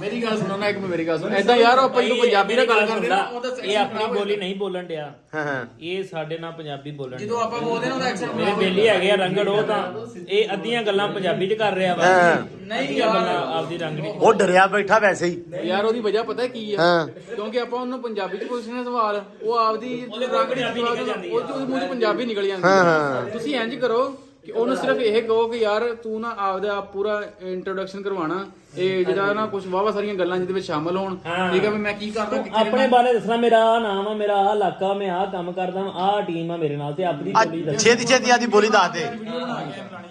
ਮੇਰੀ ਗੱਲ ਸੁਣੋ ਨਾ ਇੱਕ ਮਿੰਟ ਮੇਰੀ ਗੱਲ ਸੁਣੋ। ਐਦਾਂ ਯਾਰ ਆਪਾਂ ਇਹਨੂੰ ਪੰਜਾਬੀ ਨਾਲ ਗੱਲ ਕਰਦੇ ਨਾ ਉਹਦਾ ਇਹ ਆਪਣੀ ਬੋਲੀ ਨਹੀਂ ਬੋਲਣ ਡਿਆ। ਹਾਂ ਹਾਂ। ਇਹ ਸਾਡੇ ਨਾਲ ਪੰਜਾਬੀ ਬੋਲਣ ਜਦੋਂ ਆਪਾਂ ਬੋਲਦੇ ਨਾ ਉਹਦਾ ਐਕਸੈਂਟ ਮੇਰੇ ਬੇਲੀ ਹੈਗੇ ਆ ਰੰਗੜ ਉਹ ਤਾਂ। ਇਹ ਅੱਧੀਆਂ ਗੱਲਾਂ ਪੰਜਾਬੀ 'ਚ ਕਰ ਰਿਹਾ ਵਾ। ਹਾਂ। ਨਹੀਂ ਅੱਧੀਆਂ ਗੱਲਾਂ ਆਪਦੀ ਰੰਗੜੀ 'ਚ ਉਹ ਡਰਿਆ ਬੈਠਾ ਵੈਸੇ ਹੀ। ਯਾਰ ਉਹਦੀ ਵਜ੍ਹਾ ਪਤਾ ਕੀ ਆ? ਹਾਂ। ਕਿਉਂਕਿ ਆਪਾਂ ਉਹਨੂੰ ਪੰਜਾਬੀ ਚ ਪੁੱਛਣੇ ਸਵਾਲ ਉਹ ਆਪਦੀ ਰੰਗੜੀ ਪੰਜਾਬੀ ਨਿਕਲ ਜਾਂਦੀ ਉਹ ਉਹਦੇ ਮੂੰਹ ਚ ਪੰਜਾਬੀ ਨਿਕਲ ਜਾਂਦੀ। ਹਾਂ। ਤੁਸੀਂ ਇੰਜ ਕਰੋ ਕਿ ਉਹਨੂੰ ਸਿਰਫ ਇਹ ਕਹੋ ਕਿ ਯਾਰ ਤੂੰ ਨਾ ਆਪਦਾ ਆਪ ਪੂਰਾ ਇੰਟਰੋਡਕਸ਼ਨ ਕਰਵਾਣਾ ਇਹ ਜਿਹੜਾ ਨਾ ਕੁਝ ਵਾਵਾ ਸਾਰੀਆਂ ਗੱਲਾਂ ਜਿਹਦੇ ਵਿੱਚ ਸ਼ਾਮਲ ਹੋਣ। ਹਾਂ। ਠੀਕ ਹੈ ਵੀ ਮੈਂ ਕੀ ਕਰਦਾ ਕਿੱਥੇ ਆਪਣੇ ਬਾਰੇ ਦੱਸਣਾ ਮੇਰਾ ਆਹ ਨਾਮ ਆ ਮੇਰਾ ਆਹ ਇਲਾਕਾ ਮੈਂ ਆਹ ਕੰਮ ਕਰਦਾ ਆਹ ਟੀਮ ਆ ਮੇਰੇ ਨਾਲ ਤੇ ਆਪਣੀ ਬੋਲੀ ਦੱਸ। ਛੇਤੀ ਛੇਤੀ ਆਦੀ ਬੋਲੀ ਦੱਸ ਦੇ।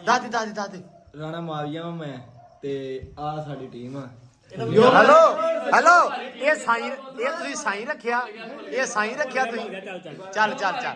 ਦੱਸ ਦੇ ਦੱਸ ਦੇ ਦੱਸ ਦੇ। ਰਾਣਾ ਮਾਵੀਆ ਵਾਂ ਮੈਂ ਤੇ ਆ ਸਾਡੀ ਟੀਮ ਆ। ਹੈਲੋ ਹੈਲੋ ਇਹ ਸਾਈਨ ਇਹ ਤੁਸੀਂ ਸਾਈਨ ਰੱਖਿਆ ਇਹ ਸਾਈਨ ਰੱਖਿਆ ਤੁਸੀਂ। ਚੱਲ ਚੱਲ ਚੱਲ।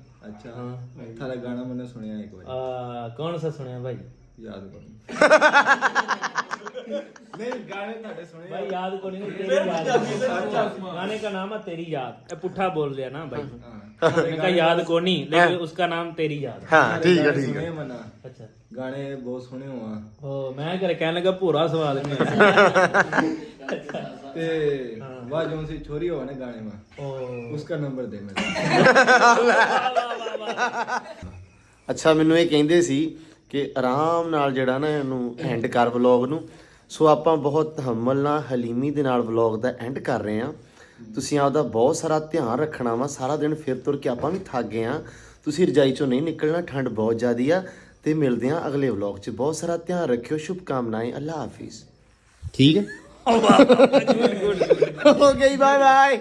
ਅੱਛਾ। ਹਾਂ। ਤੁਹਾਡਾ ਗਾਣਾ ਮੈਨੂੰ ਸੁਣਿਆ ਇੱਕ ਵਾਰ। ਆ ਕੌਣ ਸਾ ਸੁਣਿਆ ਭਾਈ? ਯਾਦ ਕਰੋ। ਨਹੀਂ ਗਾਣੇ ਤੁਹਾਡੇ ਸੁਣੇ ਭਾਈ ਯਾਦ ਕੋ ਨਹੀਂ ਤੇਰੀ ਯਾਦ ਗਾਣੇ ਦਾ ਨਾਮ ਹੈ ਤੇਰੀ ਯਾਦ। ਇਹ ਪੁੱਠਾ ਬੋਲ ਰਿਹਾ ਨਾ ਭਾਈ। ਮੈਂ ਕਹਾ ਯਾਦ ਕੋਣੀ ਨਹੀਂ ਲੇਕਿਨ ਉਸका ਨਾਮ ਤੇਰੀ ਯਾਦ। ਹਾਂ ਠੀਕ ਹੈ ਠੀਕ ਹੈ ਮਨਾ? ਅੱਛਾ। ਗਾਣੇ ਬਹੁਤ ਸੋਹਣੇ ਹੋਆ ਹੋ ਮੈਂ ਕਰ ਕਹਿਣ ਲੱਗਾ ਭੋਰਾ ਸਵਾਲ ਨਹੀਂ ਤੇ ਵਾਜੋਂ ਸੀ ਛੋਰੀ ਹੋਆ ਨੇ ਗਾਣੇ ਮਾ ओ। ਉਸਕਾ ਨੰਬਰ ਦੇ ਮੇਰੇ ਅੱਛਾ ਮੈਨੂੰ ਇਹ ਕਹਿੰਦੇ ਸੀ ਕਿ ਆਰਾਮ ਨਾਲ ਜਿਹੜਾ ਨਾ ਇਹਨੂੰ ਐਂਡ ਕਰ ਵਲੌਗ ਨੂੰ ਸੋ ਆਪਾਂ ਬਹੁਤ ਹਮਲ ਨਾਲ ਹਲੀਮੀ ਦੇ ਨਾਲ ਵਲੌਗ ਦਾ ਐਂਡ ਕਰ ਰਹੇ ਹਾਂ ਤੁਸੀਂ ਆਪਦਾ ਬਹੁਤ ਸਾਰਾ ਧਿਆਨ ਰੱਖਣਾ ਵਾ ਸਾਰਾ ਦਿਨ ਫਿਰ ਤੁਰ ਕੇ ਆਪਾਂ ਵੀ ਥੱਕ ਗਏ ਆ ਤੁਸੀਂ ਰਜਾਈ ਚੋਂ ਨਹੀਂ ਨਿਕਲਣਾ ਠੰਡ ਬਹੁਤ ਜ਼ਿਆਦੀ ਆ ਤੇ ਮਿਲਦੇ ਆ ਅਗਲੇ ਵਲੌਗ 'ਚ ਬਹੁਤ ਸਾਰਾ ਧਿਆਨ ਰੱਖਿਓ ਸ਼ੁਭ ਕਾਮਨਾएं ਅੱਲਾ ਹਾਫਿਜ਼ ਠੀਕ ਹੈ ਹੋ ਗਈ ਬਾਏ ਬਾਏ